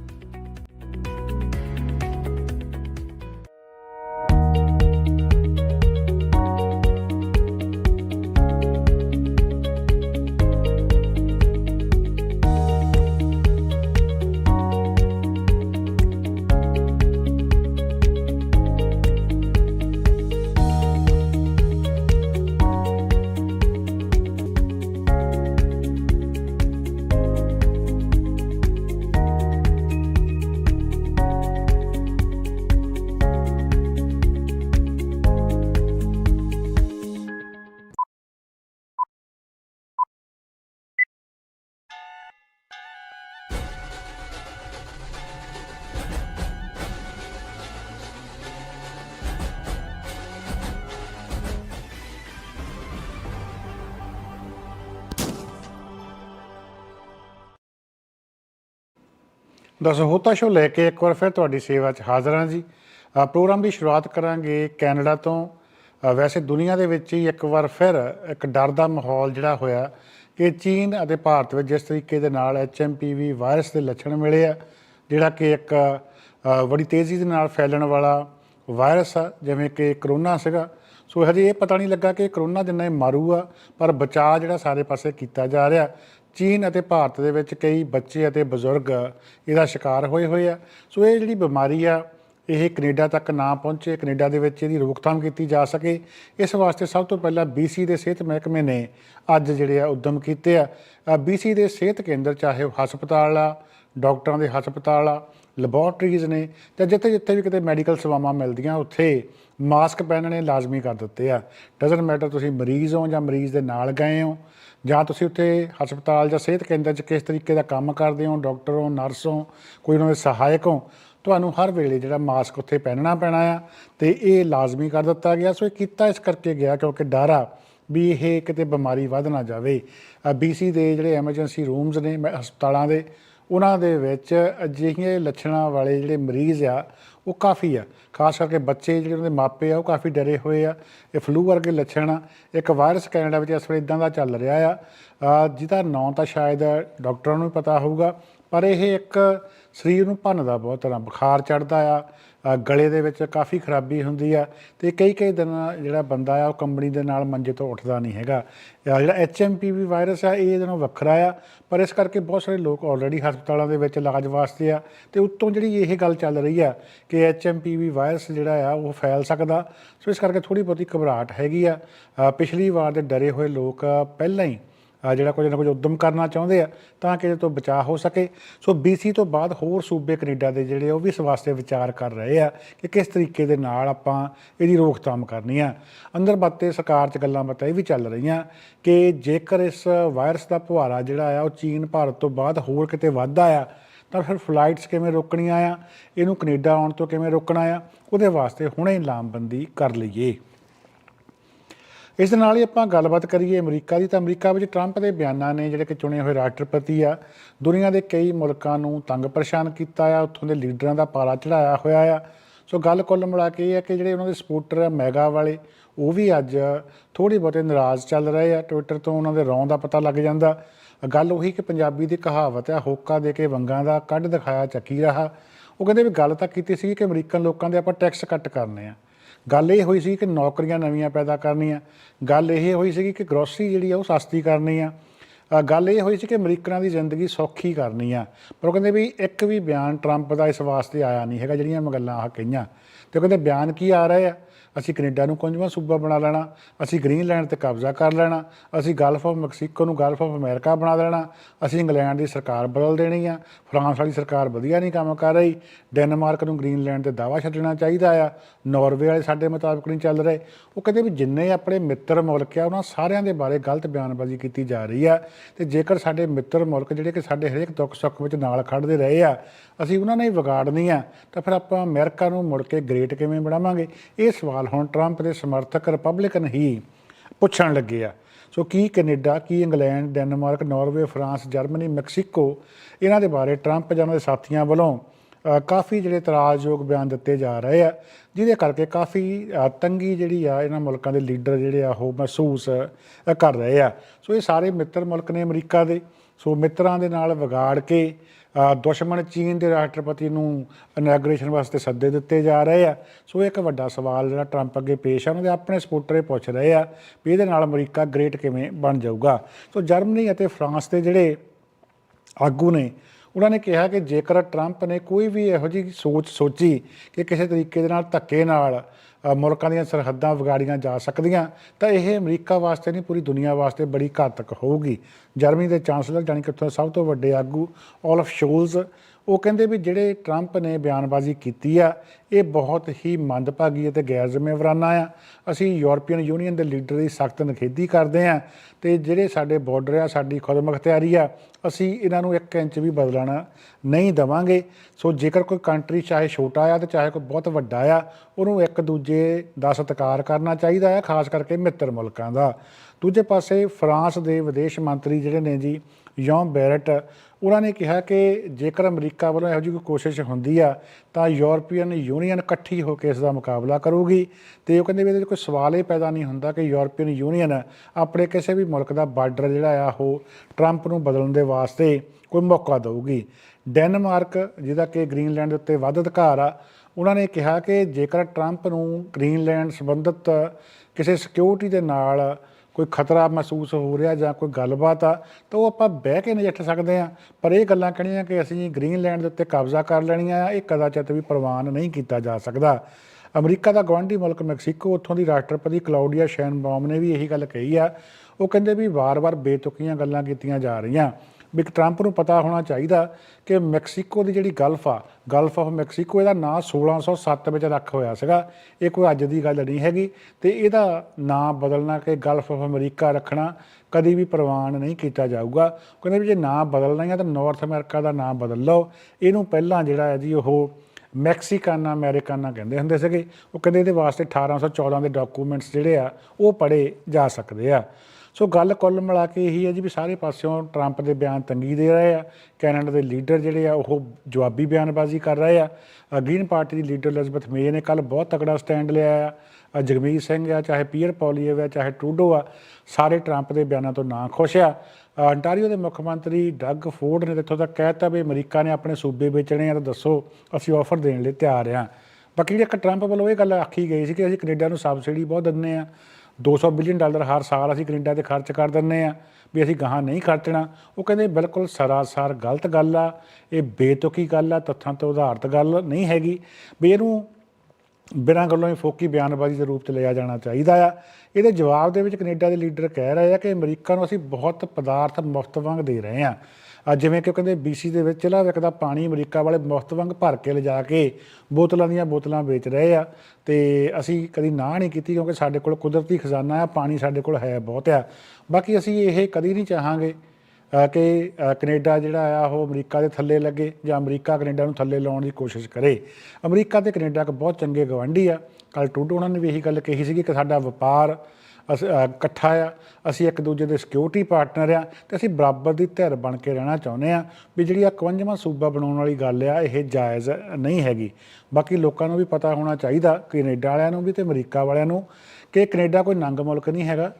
ਦਸ ਹੋਤਾ ਸ਼ੋ ਲੈ ਕੇ ਇੱਕ ਵਾਰ ਫਿਰ ਤੁਹਾਡੀ ਸੇਵਾ 'ਚ ਹਾਜ਼ਰ ਹਾਂ ਜੀ। ਪ੍ਰੋਗਰਾਮ ਦੀ ਸ਼ੁਰੂਆਤ ਕਰਾਂਗੇ ਕੈਨੇਡਾ ਤੋਂ। ਵੈਸੇ ਦੁਨੀਆ ਦੇ ਵਿੱਚ ਹੀ ਇੱਕ ਵਾਰ ਫਿਰ ਇੱਕ ਡਰ ਦਾ ਮਾਹੌਲ ਜਿਹੜਾ ਹੋਇਆ ਕਿ ਚੀਨ ਅਤੇ ਭਾਰਤ ਵਿੱਚ ਜਿਸ ਤਰੀਕੇ ਦੇ ਨਾਲ ਐਚਐਮਪੀਵੀ ਵਾਇਰਸ ਦੇ ਲੱਛਣ ਮਿਲੇ ਆ, ਜਿਹੜਾ ਕਿ ਇੱਕ ਬੜੀ ਤੇਜ਼ੀ ਦੇ ਨਾਲ ਫੈਲਣ ਵਾਲਾ ਵਾਇਰਸ ਆ, ਜਿਵੇਂ ਕਿ ਕਰੋਨਾ ਸੀਗਾ। ਸੋ ਹਜੇ ਇਹ ਪਤਾ ਨਹੀਂ ਲੱਗਾ ਕਿ ਕਰੋਨਾ ਜਿੰਨਾ ਇਹ ਮਾਰੂ ਆ, ਪਰ ਬਚਾਅ ਜਿਹੜਾ ਸਾਰੇ ਪਾਸੇ ਕੀਤਾ ਜਾ ਰਿਹਾ। ਚੀਨ ਅਤੇ ਭਾਰਤ ਦੇ ਵਿੱਚ ਕਈ ਬੱਚੇ ਅਤੇ ਬਜ਼ੁਰਗ ਇਹਦਾ ਸ਼ਿਕਾਰ ਹੋਏ ਹੋਏ ਆ। ਸੋ ਇਹ ਜਿਹੜੀ ਬਿਮਾਰੀ ਆ, ਇਹ ਕੈਨੇਡਾ ਤੱਕ ਨਾ ਪਹੁੰਚੇ, ਕੈਨੇਡਾ ਦੇ ਵਿੱਚ ਇਹਦੀ ਰੋਕਥਾਮ ਕੀਤੀ ਜਾ ਸਕੇ। ਇਸ ਵਾਸਤੇ ਸਭ ਤੋਂ ਪਹਿਲਾਂ BC ਦੇ ਸਿਹਤ ਮਹਿਕਮੇ ਨੇ ਅੱਜ ਜਿਹੜੇ ਆ ਉਦਮ ਕੀਤੇ ਆ। BC ਦੇ ਸਿਹਤ ਕੇਂਦਰ ਚਾਹੇ ਉਹ ਹਸਪਤਾਲ ਆ, ਡਾਕਟਰਾਂ ਦੇ ਹਸਪਤਾਲ ਆ, ਲੈਬੋਰਟਰੀਜ਼ ਨੇ ਜਾਂ ਜਿੱਥੇ ਜਿੱਥੇ ਵੀ ਕਿਤੇ ਮੈਡੀਕਲ ਸੇਵਾਵਾਂ ਮਿਲਦੀਆਂ, ਉੱਥੇ ਮਾਸਕ ਪਹਿਨਣੇ ਲਾਜ਼ਮੀ ਕਰ ਦਿੱਤੇ ਆ। ਡਸਨਟ ਮੈਟਰ ਤੁਸੀਂ ਮਰੀਜ਼ ਹੋ ਜਾਂ ਮਰੀਜ਼ ਦੇ ਨਾਲ ਗਏ ਹੋ। ਜਾਂ ਤੁਸੀਂ ਉੱਥੇ ਹਸਪਤਾਲ ਜਾਂ ਸਿਹਤ ਕੇਂਦਰ 'ਚ ਕਿਸ ਤਰੀਕੇ ਦਾ ਕੰਮ ਕਰਦੇ ਹੋ, ਡਾਕਟਰ ਹੋ, ਨਰਸ ਹੋ, ਕੋਈ ਉਹਨਾਂ ਦੇ ਸਹਾਇਕ ਹੋ, ਤੁਹਾਨੂੰ ਹਰ ਵੇਲੇ ਜਿਹੜਾ ਮਾਸਕ ਉੱਥੇ ਪਹਿਨਣਾ ਪੈਣਾ ਆ ਤੇ ਇਹ ਲਾਜ਼ਮੀ ਕਰ ਦਿੱਤਾ ਗਿਆ। ਸੋ ਇਹ ਕੀਤਾ ਇਸ ਕਰਕੇ ਗਿਆ ਕਿਉਂਕਿ ਡਰ ਆ ਵੀ ਇਹ ਕਿਤੇ ਬਿਮਾਰੀ ਵੱਧ ਨਾ ਜਾਵੇ। ਬੀਸੀ ਦੇ ਜਿਹੜੇ ਐਮਰਜੈਂਸੀ ਰੂਮਸ ਨੇ, ਮੈਂ- ਹਸਪਤਾਲਾਂ ਦੇ, ਉਹਨਾਂ ਦੇ ਵਿੱਚ ਅਜਿਹੇ ਲੱਛਣਾਂ ਵਾਲੇ ਜਿਹੜੇ ਮਰੀਜ਼ ਆ ਉਹ ਕਾਫੀ ਆ। ਖਾਸ ਕਰਕੇ ਬੱਚੇ ਜਿਹੜੇ ਉਹਨਾਂ ਦੇ ਮਾਪੇ ਆ, ਉਹ ਕਾਫੀ ਡਰੇ ਹੋਏ ਆ। ਇਹ ਫਲੂ ਵਰਗੇ ਲੱਛਣ ਆ। ਇੱਕ ਵਾਇਰਸ ਕੈਨੇਡਾ ਵਿੱਚ ਇਸ ਵੇਲੇ ਇਦਾਂ ਦਾ ਚੱਲ ਰਿਹਾ ਆ। ਜਿਹਦਾ ਨਾਂ ਤਾਂ ਸ਼ਾਇਦ ਡਾਕਟਰਾਂ ਨੂੰ ਵੀ ਪਤਾ ਹੋਊਗਾ, ਪਰ ਇਹ ਇੱਕ ਸਰੀਰ ਨੂੰ ਭੰਨਦਾ ਬਹੁਤ ਤਰ੍ਹਾਂ ਬੁਖਾਰ ਚੜਦਾ ਆ। ਗਲੇ ਦੇ ਵਿੱਚ ਕਾਫੀ ਖਰਾਬੀ ਹੁੰਦੀ ਆ ਤੇ ਕਈ ਕਈ ਦਿਨ ਜਿਹੜਾ ਬੰਦਾ ਆ, ਉਹ ਕੰਬਣੀ ਦੇ ਨਾਲ ਮੰਜੇ ਤੋਂ ਉੱਠਦਾ ਨਹੀਂ ਹੈਗਾ। ਇਹ ਜਿਹੜਾ ਐਚਐਮਪੀਵੀ ਵਾਇਰਸ ਆ, ਇਹ ਇਹਦੇ ਨਾਲੋਂ ਵੱਖਰਾ ਆ, ਪਰ ਇਸ ਕਰਕੇ ਬਹੁਤ ਸਾਰੇ ਲੋਕ ਆਲਰੇਡੀ ਹਸਪਤਾਲਾਂ ਦੇ ਵਿੱਚ ਇਲਾਜ ਵਾਸਤੇ ਆ। ਤੇ ਉੱਤੋਂ ਜਿਹੜੀ ਇਹ ਗੱਲ ਚੱਲ ਰਹੀ ਆ ਕਿ ਐਚਐਮਪੀਵੀ ਵਾਇਰਸ ਜਿਹੜਾ ਆ, ਉਹ ਫੈਲ ਸਕਦਾ। ਸੋ ਇਸ ਕਰਕੇ ਥੋੜੀ ਬਹੁਤੀ ਘਬਰਾਹਟ ਹੈਗੀ ਆ। ਪਿਛਲੀ ਵਾਰ ਦੇ ਡਰੇ ਹੋਏ ਲੋਕ ਪਹਿਲਾਂ ਹੀ ਜਿਹੜਾ ਕੁਝ ਨਾ ਕੁਝ ਉਦਮ ਕਰਨਾ ਚਾਹੁੰਦੇ ਆ, ਤਾਂ ਕਿ ਇਹਦੇ ਤੋਂ ਬਚਾਅ ਹੋ ਸਕੇ। ਸੋ BC ਤੋਂ ਬਾਅਦ ਹੋਰ ਸੂਬੇ ਕੈਨੇਡਾ ਦੇ ਜਿਹੜੇ ਉਹ ਵੀ ਇਸ ਵਾਸਤੇ ਵਿਚਾਰ ਕਰ ਰਹੇ ਆ ਕਿ ਕਿਸ ਤਰੀਕੇ ਦੇ ਨਾਲ ਆਪਾਂ ਇਹਦੀ ਰੋਕਥਾਮ ਕਰਨੀ ਆ। ਅੰਦਰ ਬਾਤੇ ਸਰਕਾਰ 'ਚ ਗੱਲਾਂ ਬਾਤਾਂ ਇਹ ਵੀ ਚੱਲ ਰਹੀਆਂ ਕਿ ਜੇਕਰ ਇਸ ਵਾਇਰਸ ਦਾ ਫੁਹਾਰਾ ਜਿਹੜਾ ਆ, ਉਹ ਚੀਨ, ਭਾਰਤ ਤੋਂ ਬਾਅਦ ਹੋਰ ਕਿਤੇ ਵੱਧਦਾ ਆ ਤਾਂ ਫਿਰ ਫਲਾਈਟਸ ਕਿਵੇਂ ਰੋਕਣੀਆਂ ਆ? ਇਹਨੂੰ ਕੈਨੇਡਾ ਆਉਣ ਤੋਂ ਕਿਵੇਂ ਰੋਕਣਾ ਆ? ਉਹਦੇ ਵਾਸਤੇ ਹੁਣੇ ਲਾਮਬੰਦੀ ਕਰ ਲਈਏ। ਇਸ ਦੇ ਨਾਲ ਹੀ ਆਪਾਂ ਗੱਲਬਾਤ ਕਰੀਏ ਅਮਰੀਕਾ ਦੀ, ਤਾਂ ਅਮਰੀਕਾ ਵਿੱਚ ਟਰੰਪ ਦੇ ਬਿਆਨਾਂ ਨੇ ਜਿਹੜੇ ਕਿ ਚੁਣੇ ਹੋਏ ਰਾਸ਼ਟਰਪਤੀ ਆ, ਦੁਨੀਆ ਦੇ ਕਈ ਮੁਲਕਾਂ ਨੂੰ ਤੰਗ ਪਰੇਸ਼ਾਨ ਕੀਤਾ ਆ, ਉੱਥੋਂ ਦੇ ਲੀਡਰਾਂ ਦਾ ਪਾਰਾ ਚੜਾਇਆ ਹੋਇਆ ਆ। ਸੋ ਗੱਲ ਕੁੱਲ ਮਿਲਾ ਕੇ ਇਹ ਹੈ ਕਿ ਜਿਹੜੇ ਉਹਨਾਂ ਦੇ ਸਪੋਰਟਰ ਆ, ਮੈਗਾ ਵਾਲੇ, ਉਹ ਵੀ ਅੱਜ ਥੋੜੀ ਬਹੁਤੇ ਨਾਰਾਜ਼ ਚੱਲ ਰਹੇ ਆ। ਟਵਿੱਟਰ ਤੋਂ ਉਹਨਾਂ ਦੇ ਰੌਂ ਦਾ ਪਤਾ ਲੱਗ ਜਾਂਦਾ। ਗੱਲ ਉਹੀ ਕਿ ਪੰਜਾਬੀ ਦੀ ਕਹਾਵਤ ਆ, ਹੋਕਾ ਦੇ ਕੇ ਵੰਗਾਂ ਦਾ ਕੱਢ ਦਿਖਾਇਆ ਚੱਕੀ ਰਹਾ। ਉਹ ਕਹਿੰਦੇ ਵੀ ਗੱਲ ਤਾਂ ਕੀਤੀ ਸੀ ਕਿ ਅਮਰੀਕਨ ਲੋਕਾਂ ਦੇ ਆਪਾਂ ਟੈਕਸ ਕੱਟ ਕਰਨੇ ਆ। ਗੱਲ ਇਹ ਹੋਈ ਸੀ ਕਿ ਨੌਕਰੀਆਂ ਨਵੀਆਂ ਪੈਦਾ ਕਰਨੀਆਂ। ਗੱਲ ਇਹ ਹੋਈ ਸੀ ਕਿ ਗਰੋਸਰੀ ਜਿਹੜੀ ਆ ਉਹ ਸਸਤੀ ਕਰਨੀ ਆ। ਗੱਲ ਇਹ ਹੋਈ ਸੀ ਕਿ ਅਮਰੀਕਨਾਂ ਦੀ ਜ਼ਿੰਦਗੀ ਸੌਖੀ ਕਰਨੀ ਆ। ਪਰ ਉਹ ਕਹਿੰਦੇ ਵੀ ਇੱਕ ਵੀ ਬਿਆਨ ਟਰੰਪ ਦਾ ਇਸ ਵਾਸਤੇ ਆਇਆ ਨਹੀਂ ਹੈਗਾ, ਜਿਹੜੀਆਂ ਮੈਂ ਗੱਲਾਂ ਆਹ ਕਹੀਆਂ। ਤੇ ਉਹ ਕਹਿੰਦੇ ਬਿਆਨ ਕੀ ਆ ਰਹੇ ਆ? ਅਸੀਂ ਕੈਨੇਡਾ ਨੂੰ ਕੁੰਜਵਾਂ ਸੂਬਾ ਬਣਾ ਲੈਣਾ, ਅਸੀਂ ਗ੍ਰੀਨਲੈਂਡ ਤੇ ਕਬਜ਼ਾ ਕਰ ਲੈਣਾ, ਅਸੀਂ ਗਲਫ ਆਫ ਮੈਕਸੀਕੋ ਨੂੰ ਗਲਫ ਆਫ ਅਮਰੀਕਾ ਬਣਾ ਦੇਣਾ, ਅਸੀਂ ਇੰਗਲੈਂਡ ਦੀ ਸਰਕਾਰ ਬਦਲ ਦੇਣੀ ਆ, ਫਰਾਂਸ ਵਾਲੀ ਸਰਕਾਰ ਵਧੀਆ ਨਹੀਂ ਕੰਮ ਕਰ ਰਹੀ, ਡੈਨਮਾਰਕ ਨੂੰ ਗ੍ਰੀਨਲੈਂਡ ਤੇ ਦਾਵਾ ਛੱਡਣਾ ਚਾਹੀਦਾ ਆ, ਨਾਰਵੇ ਵਾਲੇ ਸਾਡੇ ਮੁਤਾਬਕ ਨਹੀਂ ਚੱਲ ਰਹੇ। ਉਹ ਕਹਿੰਦੇ ਵੀ ਜਿੰਨੇ ਆਪਣੇ ਮਿੱਤਰ ਮੁਲਕ ਆ, ਉਹਨਾਂ ਸਾਰਿਆਂ ਦੇ ਬਾਰੇ ਗਲਤ ਬਿਆਨਬਾਜ਼ੀ ਕੀਤੀ ਜਾ ਰਹੀ ਆ ਤੇ ਜੇਕਰ ਸਾਡੇ ਮਿੱਤਰ ਮੁਲਕ ਜਿਹੜੇ ਕਿ ਸਾਡੇ ਹਰੇਕ ਦੁੱਖ ਸੁੱਖ ਵਿੱਚ ਨਾਲ ਖੜਦੇ ਰਹੇ ਆ, ਅਸੀਂ ਉਹਨਾਂ ਨੇ ਵਿਗਾੜਨੀ ਆ, ਤਾਂ ਫਿਰ ਆਪਾਂ ਅਮਰੀਕਾ ਨੂੰ ਮੁੜ ਕੇ ਗ੍ਰੇਟ ਕਿਵੇਂ ਬਣਾਵਾਂਗੇ? ਇਹ ਸਵਾਲ ਹੁਣ ਟਰੰਪ ਦੇ ਸਮਰਥਕ ਰਿਪਬਲਿਕਨ ਹੀ ਪੁੱਛਣ ਲੱਗੇ ਆ। ਸੋ ਕੀ ਕੈਨੇਡਾ, ਕੀ England, Denmark, Norway, France, Germany, Mexico, ਇਹਨਾਂ ਦੇ ਬਾਰੇ ਟਰੰਪ ਜਾਂ ਉਹਨਾਂ ਦੇ ਸਾਥੀਆਂ ਵੱਲੋਂ ਕਾਫੀ ਜਿਹੜੇ ਇਤਰਾਜ਼ਯੋਗ ਬਿਆਨ ਦਿੱਤੇ ਜਾ ਰਹੇ ਆ, ਜਿਹਦੇ ਕਰਕੇ ਕਾਫੀ ਤੰਗੀ ਜਿਹੜੀ ਆ ਇਹਨਾਂ ਮੁਲਕਾਂ ਦੇ ਲੀਡਰ ਜਿਹੜੇ ਆ ਉਹ ਮਹਿਸੂਸ ਕਰ ਰਹੇ ਆ। ਸੋ ਇਹ ਸਾਰੇ ਮਿੱਤਰ ਮੁਲਕ ਨੇ ਅਮਰੀਕਾ ਦੇ, ਸੋ ਮਿੱਤਰਾਂ ਦੇ ਨਾਲ ਵਿਗਾੜ ਕੇ ਦੁਸ਼ਮਣ ਚੀਨ ਦੇ ਰਾਸ਼ਟਰਪਤੀ ਨੂੰ ਇਨੈਗਰੇਸ਼ਨ ਵਾਸਤੇ ਸੱਦੇ ਦਿੱਤੇ ਜਾ ਰਹੇ ਆ। ਸੋ ਇਹ ਇੱਕ ਵੱਡਾ ਸਵਾਲ ਜਿਹੜਾ ਟਰੰਪ ਅੱਗੇ ਪੇਸ਼ ਆ ਉਹਨਾਂ ਦੇ ਆਪਣੇ ਸਪੋਰਟਰ ਇਹ ਪੁੱਛ ਰਹੇ ਆ ਵੀ ਇਹਦੇ ਨਾਲ ਅਮਰੀਕਾ ਗ੍ਰੇਟ ਕਿਵੇਂ ਬਣ ਜਾਊਗਾ। ਸੋ ਜਰਮਨੀ ਅਤੇ ਫਰਾਂਸ ਦੇ ਜਿਹੜੇ ਆਗੂ ਨੇ ਉਹਨਾਂ ਨੇ ਕਿਹਾ ਕਿ ਜੇਕਰ ਟਰੰਪ ਨੇ ਕੋਈ ਵੀ ਇਹੋ ਜਿਹੀ ਸੋਚ ਸੋਚੀ ਕਿ ਕਿਸੇ ਤਰੀਕੇ ਦੇ ਨਾਲ ਧੱਕੇ ਨਾਲ ਮੁਲਕਾਂ ਦੀਆਂ ਸਰਹੱਦਾਂ ਵਿਗਾੜੀਆਂ ਜਾ ਸਕਦੀਆਂ, ਤਾਂ ਇਹ ਅਮਰੀਕਾ ਵਾਸਤੇ ਨਹੀਂ, ਪੂਰੀ ਦੁਨੀਆ ਵਾਸਤੇ ਬੜੀ ਘਾਤਕ ਹੋਊਗੀ। ਜਰਮਨੀ ਦੇ ਚਾਂਸਲਰ ਜਾਨੀ ਕਿ ਉੱਥੋਂ ਦੇ ਸਭ ਤੋਂ ਵੱਡੇ ਆਗੂ ਆਲਫ ਸ਼ੋਲਜ਼ ਉਹ ਕਹਿੰਦੇ ਵੀ ਜਿਹੜੇ ਟਰੰਪ ਨੇ ਬਿਆਨਬਾਜ਼ੀ ਕੀਤੀ ਆ, ਇਹ ਬਹੁਤ ਹੀ ਮੰਦਭਾਗੀ ਅਤੇ ਗੈਰ ਜ਼ਿੰਮੇਵਾਰਾਨਾ ਆ। ਅਸੀਂ ਯੂਰਪੀਅਨ ਯੂਨੀਅਨ ਦੇ ਲੀਡਰ ਦੀ ਸਖਤ ਨਿਖੇਧੀ ਕਰਦੇ ਆ ਤੇ ਜਿਹੜੇ ਸਾਡੇ ਬਾਰਡਰ ਆ, ਸਾਡੀ ਖੁਦਮੁਖਤਿਆਰੀ ਆ, ਅਸੀਂ ਇਹਨਾਂ ਨੂੰ 1 ਇੰਚ ਵੀ ਬਦਲਣਾ ਨਹੀਂ ਦਵਾਂਗੇ। ਸੋ ਜੇਕਰ ਕੋਈ ਕੰਟਰੀ ਚਾਹੇ ਛੋਟਾ ਆ ਤੇ ਚਾਹੇ ਕੋਈ ਬਹੁਤ ਵੱਡਾ ਆ, ਉਹਨੂੰ ਇੱਕ ਦੂਜੇ ਦਾ ਸਤਿਕਾਰ ਕਰਨਾ ਚਾਹੀਦਾ ਆ, ਖਾਸ ਕਰਕੇ ਮਿੱਤਰ ਮੁਲਕਾਂ ਦਾ। ਦੂਜੇ ਪਾਸੇ ਫਰਾਂਸ ਦੇ ਵਿਦੇਸ਼ ਮੰਤਰੀ ਜਿਹੜੇ ਨੇ ਜੀ ਯੋਂ ਬੈਰਟ ਉਹਨਾਂ ਨੇ ਕਿਹਾ ਕਿ ਜੇਕਰ ਅਮਰੀਕਾ ਵੱਲੋਂ ਇਹੋ ਜਿਹੀ ਕੋਈ ਕੋਸ਼ਿਸ਼ ਹੁੰਦੀ ਆ, ਤਾਂ ਯੂਰਪੀਅਨ ਯੂਨੀਅਨ ਇਕੱਠੀ ਹੋ ਕੇ ਇਸ ਦਾ ਮੁਕਾਬਲਾ ਕਰੂਗੀ। ਤੇ ਉਹ ਕਹਿੰਦੇ ਵੀ ਇਹਦੇ 'ਚ ਕੋਈ ਸਵਾਲ ਹੀ ਪੈਦਾ ਨਹੀਂ ਹੁੰਦਾ ਕਿ ਯੂਰਪੀਅਨ ਯੂਨੀਅਨ ਆਪਣੇ ਕਿਸੇ ਵੀ ਮੁਲਕ ਦਾ ਬਾਰਡਰ ਜਿਹੜਾ ਆ, ਉਹ ਟਰੰਪ ਨੂੰ ਬਦਲਣ ਦੇ ਵਾਸਤੇ ਕੋਈ ਮੌਕਾ ਦੇਊਗੀ। ਡੈਨਮਾਰਕ, ਜਿਹਦਾ ਕਿ ਗ੍ਰੀਨਲੈਂਡ ਦੇ ਉੱਤੇ ਵੱਧ ਅਧਿਕਾਰ ਆ ਉਹਨਾਂ ਨੇ ਕਿਹਾ ਕਿ ਜੇਕਰ ਟਰੰਪ ਨੂੰ ਗ੍ਰੀਨਲੈਂਡ ਸੰਬੰਧਿਤ ਕਿਸੇ ਸਿਕਿਉਰਿਟੀ ਦੇ ਨਾਲ ਕੋਈ ਖਤਰਾ ਮਹਿਸੂਸ ਹੋ ਰਿਹਾ ਜਾਂ ਕੋਈ ਗੱਲਬਾਤ ਆ, ਤਾਂ ਉਹ ਆਪਾਂ ਬਹਿ ਕੇ ਨਜਿੱਠ ਸਕਦੇ ਆ ਪਰ ਇਹ ਗੱਲਾਂ ਕਹਿਣੀਆਂ ਕਿ ਅਸੀਂ ਗ੍ਰੀਨਲੈਂਡ ਦੇ ਉੱਤੇ ਕਬਜ਼ਾ ਕਰ ਲੈਣੀਆਂ ਆ, ਇਹ ਕਦਾਚਿਤ ਵੀ ਪ੍ਰਵਾਨ ਨਹੀਂ ਕੀਤਾ ਜਾ ਸਕਦਾ। ਅਮਰੀਕਾ ਦਾ ਗਵਾਂਢੀ ਮੁਲਕ ਮੈਕਸੀਕੋ, ਉੱਥੋਂ ਦੀ ਰਾਸ਼ਟਰਪਤੀ ਕਲਾਉਡੀਆ ਸ਼ੈਨਬਾਮ ਨੇ ਵੀ ਇਹੀ ਗੱਲ ਕਹੀ ਆ। ਉਹ ਕਹਿੰਦੇ ਵੀ ਵਾਰ-ਵਾਰ ਬੇਤੁਕੀਆਂ ਗੱਲਾਂ ਕੀਤੀਆਂ ਜਾ ਰਹੀਆਂ। ਵੀ ਟਰੰਪ ਨੂੰ ਪਤਾ ਹੋਣਾ ਚਾਹੀਦਾ ਕਿ ਮੈਕਸੀਕੋ ਦੀ ਜਿਹੜੀ ਗਲਫ ਆ ਗਲਫ ਆਫ ਮੈਕਸੀਕੋ ਇਹਦਾ ਨਾਂ 1607 ਵਿੱਚ ਰੱਖ ਹੋਇਆ ਸੀਗਾ। ਇਹ ਕੋਈ ਅੱਜ ਦੀ ਗੱਲ ਨਹੀਂ ਹੈਗੀ ਤੇ ਇਹਦਾ ਨਾਂ ਬਦਲਣਾ ਕਿ ਗਲਫ ਆਫ ਅਮਰੀਕਾ ਰੱਖਣਾ ਕਦੀ ਵੀ ਪ੍ਰਵਾਨ ਨਹੀਂ ਕੀਤਾ ਜਾਊਗਾ। ਕਹਿੰਦੇ ਵੀ ਜੇ ਨਾਂ ਬਦਲਣਾ ਹੀ ਆ ਤਾਂ ਨਾਰਥ ਅਮਰੀਕਾ ਦਾ ਨਾਂ ਬਦਲ ਲਓ। ਇਹਨੂੰ ਪਹਿਲਾਂ ਜਿਹੜਾ ਹੈ ਜੀ ਉਹ ਮੈਕਸੀਕਾਨਾ ਅਮਰੀਕਾਨਾ ਕਹਿੰਦੇ ਹੁੰਦੇ ਸੀਗੇ। ਉਹ ਕਹਿੰਦੇ ਇਹਦੇ ਵਾਸਤੇ 1814 ਦੇ ਡਾਕੂਮੈਂਟਸ ਜਿਹੜੇ ਆ, ਉਹ ਪੜ੍ਹੇ ਜਾ ਸਕਦੇ ਆ। ਸੋ ਗੱਲ ਕੁੱਲ ਮਿਲਾ ਕੇ ਇਹੀ ਹੈ ਜੀ ਵੀ ਸਾਰੇ ਪਾਸਿਓਂ ਟਰੰਪ ਦੇ ਬਿਆਨ ਤੰਗੀ ਦੇ ਰਹੇ ਆ, ਕੈਨੇਡਾ ਦੇ ਲੀਡਰ ਜਿਹੜੇ ਆ, ਉਹ ਜਵਾਬੀ ਬਿਆਨਬਾਜ਼ੀ ਕਰ ਰਹੇ ਆ। ਗ੍ਰੀਨ ਪਾਰਟੀ ਦੀ ਲੀਡਰ ਐਲਿਜ਼ਬeth ਮੇ ਨੇ ਕੱਲ ਬਹੁਤ ਤਕੜਾ ਸਟੈਂਡ ਲਿਆ ਆ। ਜਗਮੀਤ ਸਿੰਘ ਆ, ਚਾਹੇ ਪੀਅਰ ਪੌਲੀਅਵ ਆ, ਚਾਹੇ ਟਰੂਡੋ ਆ, ਸਾਰੇ ਟਰੰਪ ਦੇ ਬਿਆਨਾਂ ਤੋਂ ਨਾ ਖੁਸ਼ ਆ। ਅੰਟਾਰੀਓ ਦੇ ਮੁੱਖ ਮੰਤਰੀ ਡੱਗ ਫੋਰਡ ਨੇ ਇੱਥੋਂ ਤੱਕ ਕਹਿਤਾ ਵੀ ਅਮਰੀਕਾ ਨੇ ਆਪਣੇ ਸੂਬੇ ਵੇਚਣੇ ਆ ਤਾਂ ਦੱਸੋ ਅਸੀਂ ਆਫਰ ਦੇਣ ਲਈ ਤਿਆਰ ਆ। ਬਾਕੀ ਜਿਹੜੀ ਇੱਕ ਟਰੰਪ ਵੱਲੋਂ ਇਹ ਗੱਲ ਆਖੀ ਗਈ ਸੀ ਕਿ ਅਸੀਂ ਕੈਨੇਡਾ ਨੂੰ ਸਬਸਿਡੀ ਬਹੁਤ ਦਿੰਦੇ ਆ 200 ਬਿਲੀਅਨ ਡਾਲਰ ਹਰ ਸਾਲ ਅਸੀਂ ਕੈਨੇਡਾ ਤੇ ਖਰਚ ਕਰ ਦਿੰਦੇ ਆ ਵੀ ਅਸੀਂ ਗਾਹਾਂ ਨਹੀਂ ਖਰਚਣਾ। ਉਹ ਕਹਿੰਦੇ ਬਿਲਕੁਲ ਸਰਾਸਰ ਗਲਤ ਗੱਲ ਆ, ਇਹ ਬੇਤੁਕੀ ਗੱਲ ਆ, ਤੱਥਾਂ ਤੋਂ ਆਧਾਰਿਤ ਗੱਲ ਨਹੀਂ ਹੈਗੀ। ਵੀ ਇਹਨੂੰ ਬਿਨਾਂ ਗੱਲੋਂ ਹੀ ਫੋਕੀ ਬਿਆਨਬਾਜ਼ੀ ਦੇ ਰੂਪ ਚ ਲਿਆ ਜਾਣਾ ਚਾਹੀਦਾ ਆ। ਇਹਦੇ ਜਵਾਬ ਦੇ ਵਿੱਚ ਕੈਨੇਡਾ ਦੇ ਲੀਡਰ ਕਹਿ ਰਹੇ ਆ ਕਿ ਅਮਰੀਕਾ ਨੂੰ ਅਸੀਂ ਬਹੁਤ ਪਦਾਰਥ ਮੁਫਤ ਵਾਂਗ ਦੇ ਰਹੇ ਆ ਜਿਵੇਂ ਕਿ ਉਹ ਕਹਿੰਦੇ ਬੀਸੀ ਦੇ ਵਿੱਚ ਚਲਾ ਵਿਕਦਾ ਪਾਣੀ ਅਮਰੀਕਾ ਵਾਲੇ ਮੁਫਤ ਵਾਂਗ ਭਰ ਕੇ ਲਿਜਾ ਕੇ ਬੋਤਲਾਂ ਦੀਆਂ ਬੋਤਲਾਂ ਵੇਚ ਰਹੇ ਆ। ਤੇ ਅਸੀਂ ਕਦੀ ਨਾ ਨਹੀਂ ਕੀਤੀ ਕਿਉਂਕਿ ਸਾਡੇ ਕੋਲ ਕੁਦਰਤੀ ਖਜ਼ਾਨਾ ਆ ਪਾਣੀ ਸਾਡੇ ਕੋਲ ਹੈ ਬਹੁਤ ਆ। ਬਾਕੀ ਅਸੀਂ ਇਹ ਕਦੀ ਨਹੀਂ ਚਾਹਾਂਗੇ ਕਿ ਅ, ਕੈਨੇਡਾ ਜਿਹੜਾ ਆ ਉਹ ਅਮਰੀਕਾ ਦੇ ਥੱਲੇ ਲੱਗੇ ਜਾਂ ਅਮਰੀਕਾ ਕੈਨੇਡਾ ਨੂੰ ਥੱਲੇ ਲਾਉਣ ਦੀ ਕੋਸ਼ਿਸ਼ ਕਰੇ। ਅਮਰੀਕਾ ਤੇ ਕੈਨੇਡਾ ਇੱਕ ਬਹੁਤ ਚੰਗੇ ਗਵਾਂਢੀ ਆ। ਕੱਲ ਟੂਡੋ ਉਹਨਾਂ ਨੇ ਵੀ ਇਹੀ ਗੱਲ ਕਹੀ ਸੀਗੀ ਕਿ ਸਾਡਾ ਵਪਾਰ ਅਸ- ਇਕੱਠਾ ਆ। ਅਸੀਂ ਇੱਕ ਦੂਜੇ ਦੇ ਸਿਕਿਉਰਿਟੀ ਪਾਰਟਨਰ ਆ ਤੇ ਅਸੀਂ ਬਰਾਬਰ ਦੀ ਧਿਰ ਬਣ ਕੇ ਰਹਿਣਾ ਚਾਹੁੰਦੇ ਆ ਵੀ ਜਿਹੜੀ ਆ 51ਵਾਂ ਸੂਬਾ ਬਣਾਉਣ ਵਾਲੀ ਗੱਲ ਆ, ਇਹ ਜਾਇਜ਼ ਨਹੀਂ ਹੈਗੀ। ਬਾਕੀ ਲੋਕਾਂ ਨੂੰ ਵੀ ਪਤਾ ਹੋਣਾ ਚਾਹੀਦਾ, ਕੈਨੇਡਾ ਵਾਲਿਆਂ ਨੂੰ ਵੀ ਤੇ ਅਮਰੀਕਾ ਵਾਲਿਆਂ ਨੂੰ, ਕਿ ਕੈਨੇਡਾ ਕੋਈ ਨੰਗ ਮੁਲਕ ਨਹੀਂ ਹੈਗਾ।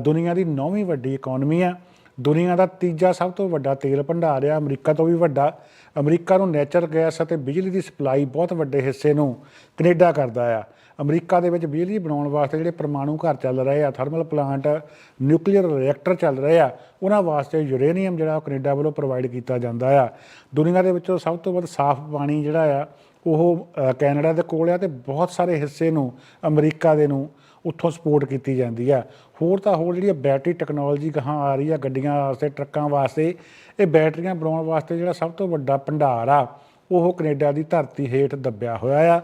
ਦੁਨੀਆ ਦੀ ਨੌਵੀਂ ਵੱਡੀ ਇਕਨੋਮੀ ਆ। ਦੁਨੀਆ ਦਾ ਤੀਜਾ ਸਭ ਤੋਂ ਵੱਡਾ ਤੇਲ ਭੰਡਾਰ ਆ, ਅਮਰੀਕਾ ਤੋਂ ਵੀ ਵੱਡਾ। ਅਮਰੀਕਾ ਨੂੰ ਨੈਚੁਰਲ ਗੈਸ ਅਤੇ ਬਿਜਲੀ ਦੀ ਸਪਲਾਈ ਬਹੁਤ ਵੱਡੇ ਹਿੱਸੇ ਨੂੰ ਕੈਨੇਡਾ ਕਰਦਾ ਆ। ਅਮਰੀਕਾ ਦੇ ਵਿੱਚ ਬਿਜਲੀ ਬਣਾਉਣ ਵਾਸਤੇ ਜਿਹੜੇ ਪਰਮਾਣੂ ਘਰ ਚੱਲ ਰਹੇ ਆ ਥਰਮਲ ਪਲਾਂਟ ਨਿਊਕਲੀਅਰ ਰਿਐਕਟਰ ਚੱਲ ਰਹੇ ਆ, ਉਹਨਾਂ ਵਾਸਤੇ ਯੂਰੇਨੀਅਮ ਜਿਹੜਾ ਉਹ ਕੈਨੇਡਾ ਵੱਲੋਂ ਪ੍ਰੋਵਾਈਡ ਕੀਤਾ ਜਾਂਦਾ ਆ। ਦੁਨੀਆ ਦੇ ਵਿੱਚੋਂ ਸਭ ਤੋਂ ਵੱਧ ਸਾਫ਼ ਪਾਣੀ ਜਿਹੜਾ ਆ, ਉਹ ਕੈਨੇਡਾ ਦੇ ਕੋਲ ਆ ਤੇ ਬਹੁਤ ਸਾਰੇ ਹਿੱਸੇ ਨੂੰ, ਅਮਰੀਕਾ ਦੇ ਨੂੰ ਉੱਥੋਂ ਸਪੋਰਟ ਕੀਤੀ ਜਾਂਦੀ ਆ। ਹੋਰ ਤਾਂ ਹੋਰ ਜਿਹੜੀ ਬੈਟਰੀ ਟੈਕਨੋਲੋਜੀ ਗਾਹਾਂ ਆ ਰਹੀ ਆ ਗੱਡੀਆਂ ਵਾਸਤੇ, ਟਰੱਕਾਂ ਵਾਸਤੇ, ਇਹ ਬੈਟਰੀਆਂ ਬਣਾਉਣ ਵਾਸਤੇ ਜਿਹੜਾ ਸਭ ਤੋਂ ਵੱਡਾ ਭੰਡਾਰ ਆ, ਉਹ ਕੈਨੇਡਾ ਦੀ ਧਰਤੀ ਹੇਠ ਦੱਬਿਆ ਹੋਇਆ ਆ।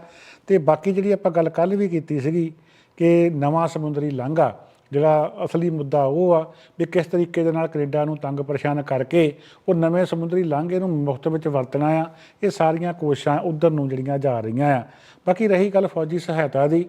ਤੇ ਬਾਕੀ ਜਿਹੜੀ ਆਪਾਂ ਗੱਲ ਕੱਲ ਵੀ ਕੀਤੀ ਸੀਗੀ ਕਿ ਨਵਾਂ ਸਮੁੰਦਰੀ ਲਾਂਘਾ, ਜਿਹੜਾ ਅਸਲੀ ਮੁੱਦਾ ਉਹ ਆ ਵੀ ਕਿਸ ਤਰੀਕੇ ਦੇ ਨਾਲ ਕੈਨੇਡਾ ਨੂੰ ਤੰਗ ਪਰੇਸ਼ਾਨ ਕਰਕੇ ਉਹ ਨਵੇਂ ਸਮੁੰਦਰੀ ਲਾਂਘੇ ਨੂੰ ਮੁਫਤ ਵਿੱਚ ਵਰਤਣਾ ਆ, ਇਹ ਸਾਰੀਆਂ ਕੋਸ਼ਿਸ਼ਾਂ ਉਧਰ ਨੂੰ ਜਿਹੜੀਆਂ ਜਾ ਰਹੀਆਂ ਆ। ਬਾਕੀ ਰਹੀ ਗੱਲ ਫੌਜੀ ਸਹਾਇਤਾ ਦੀ,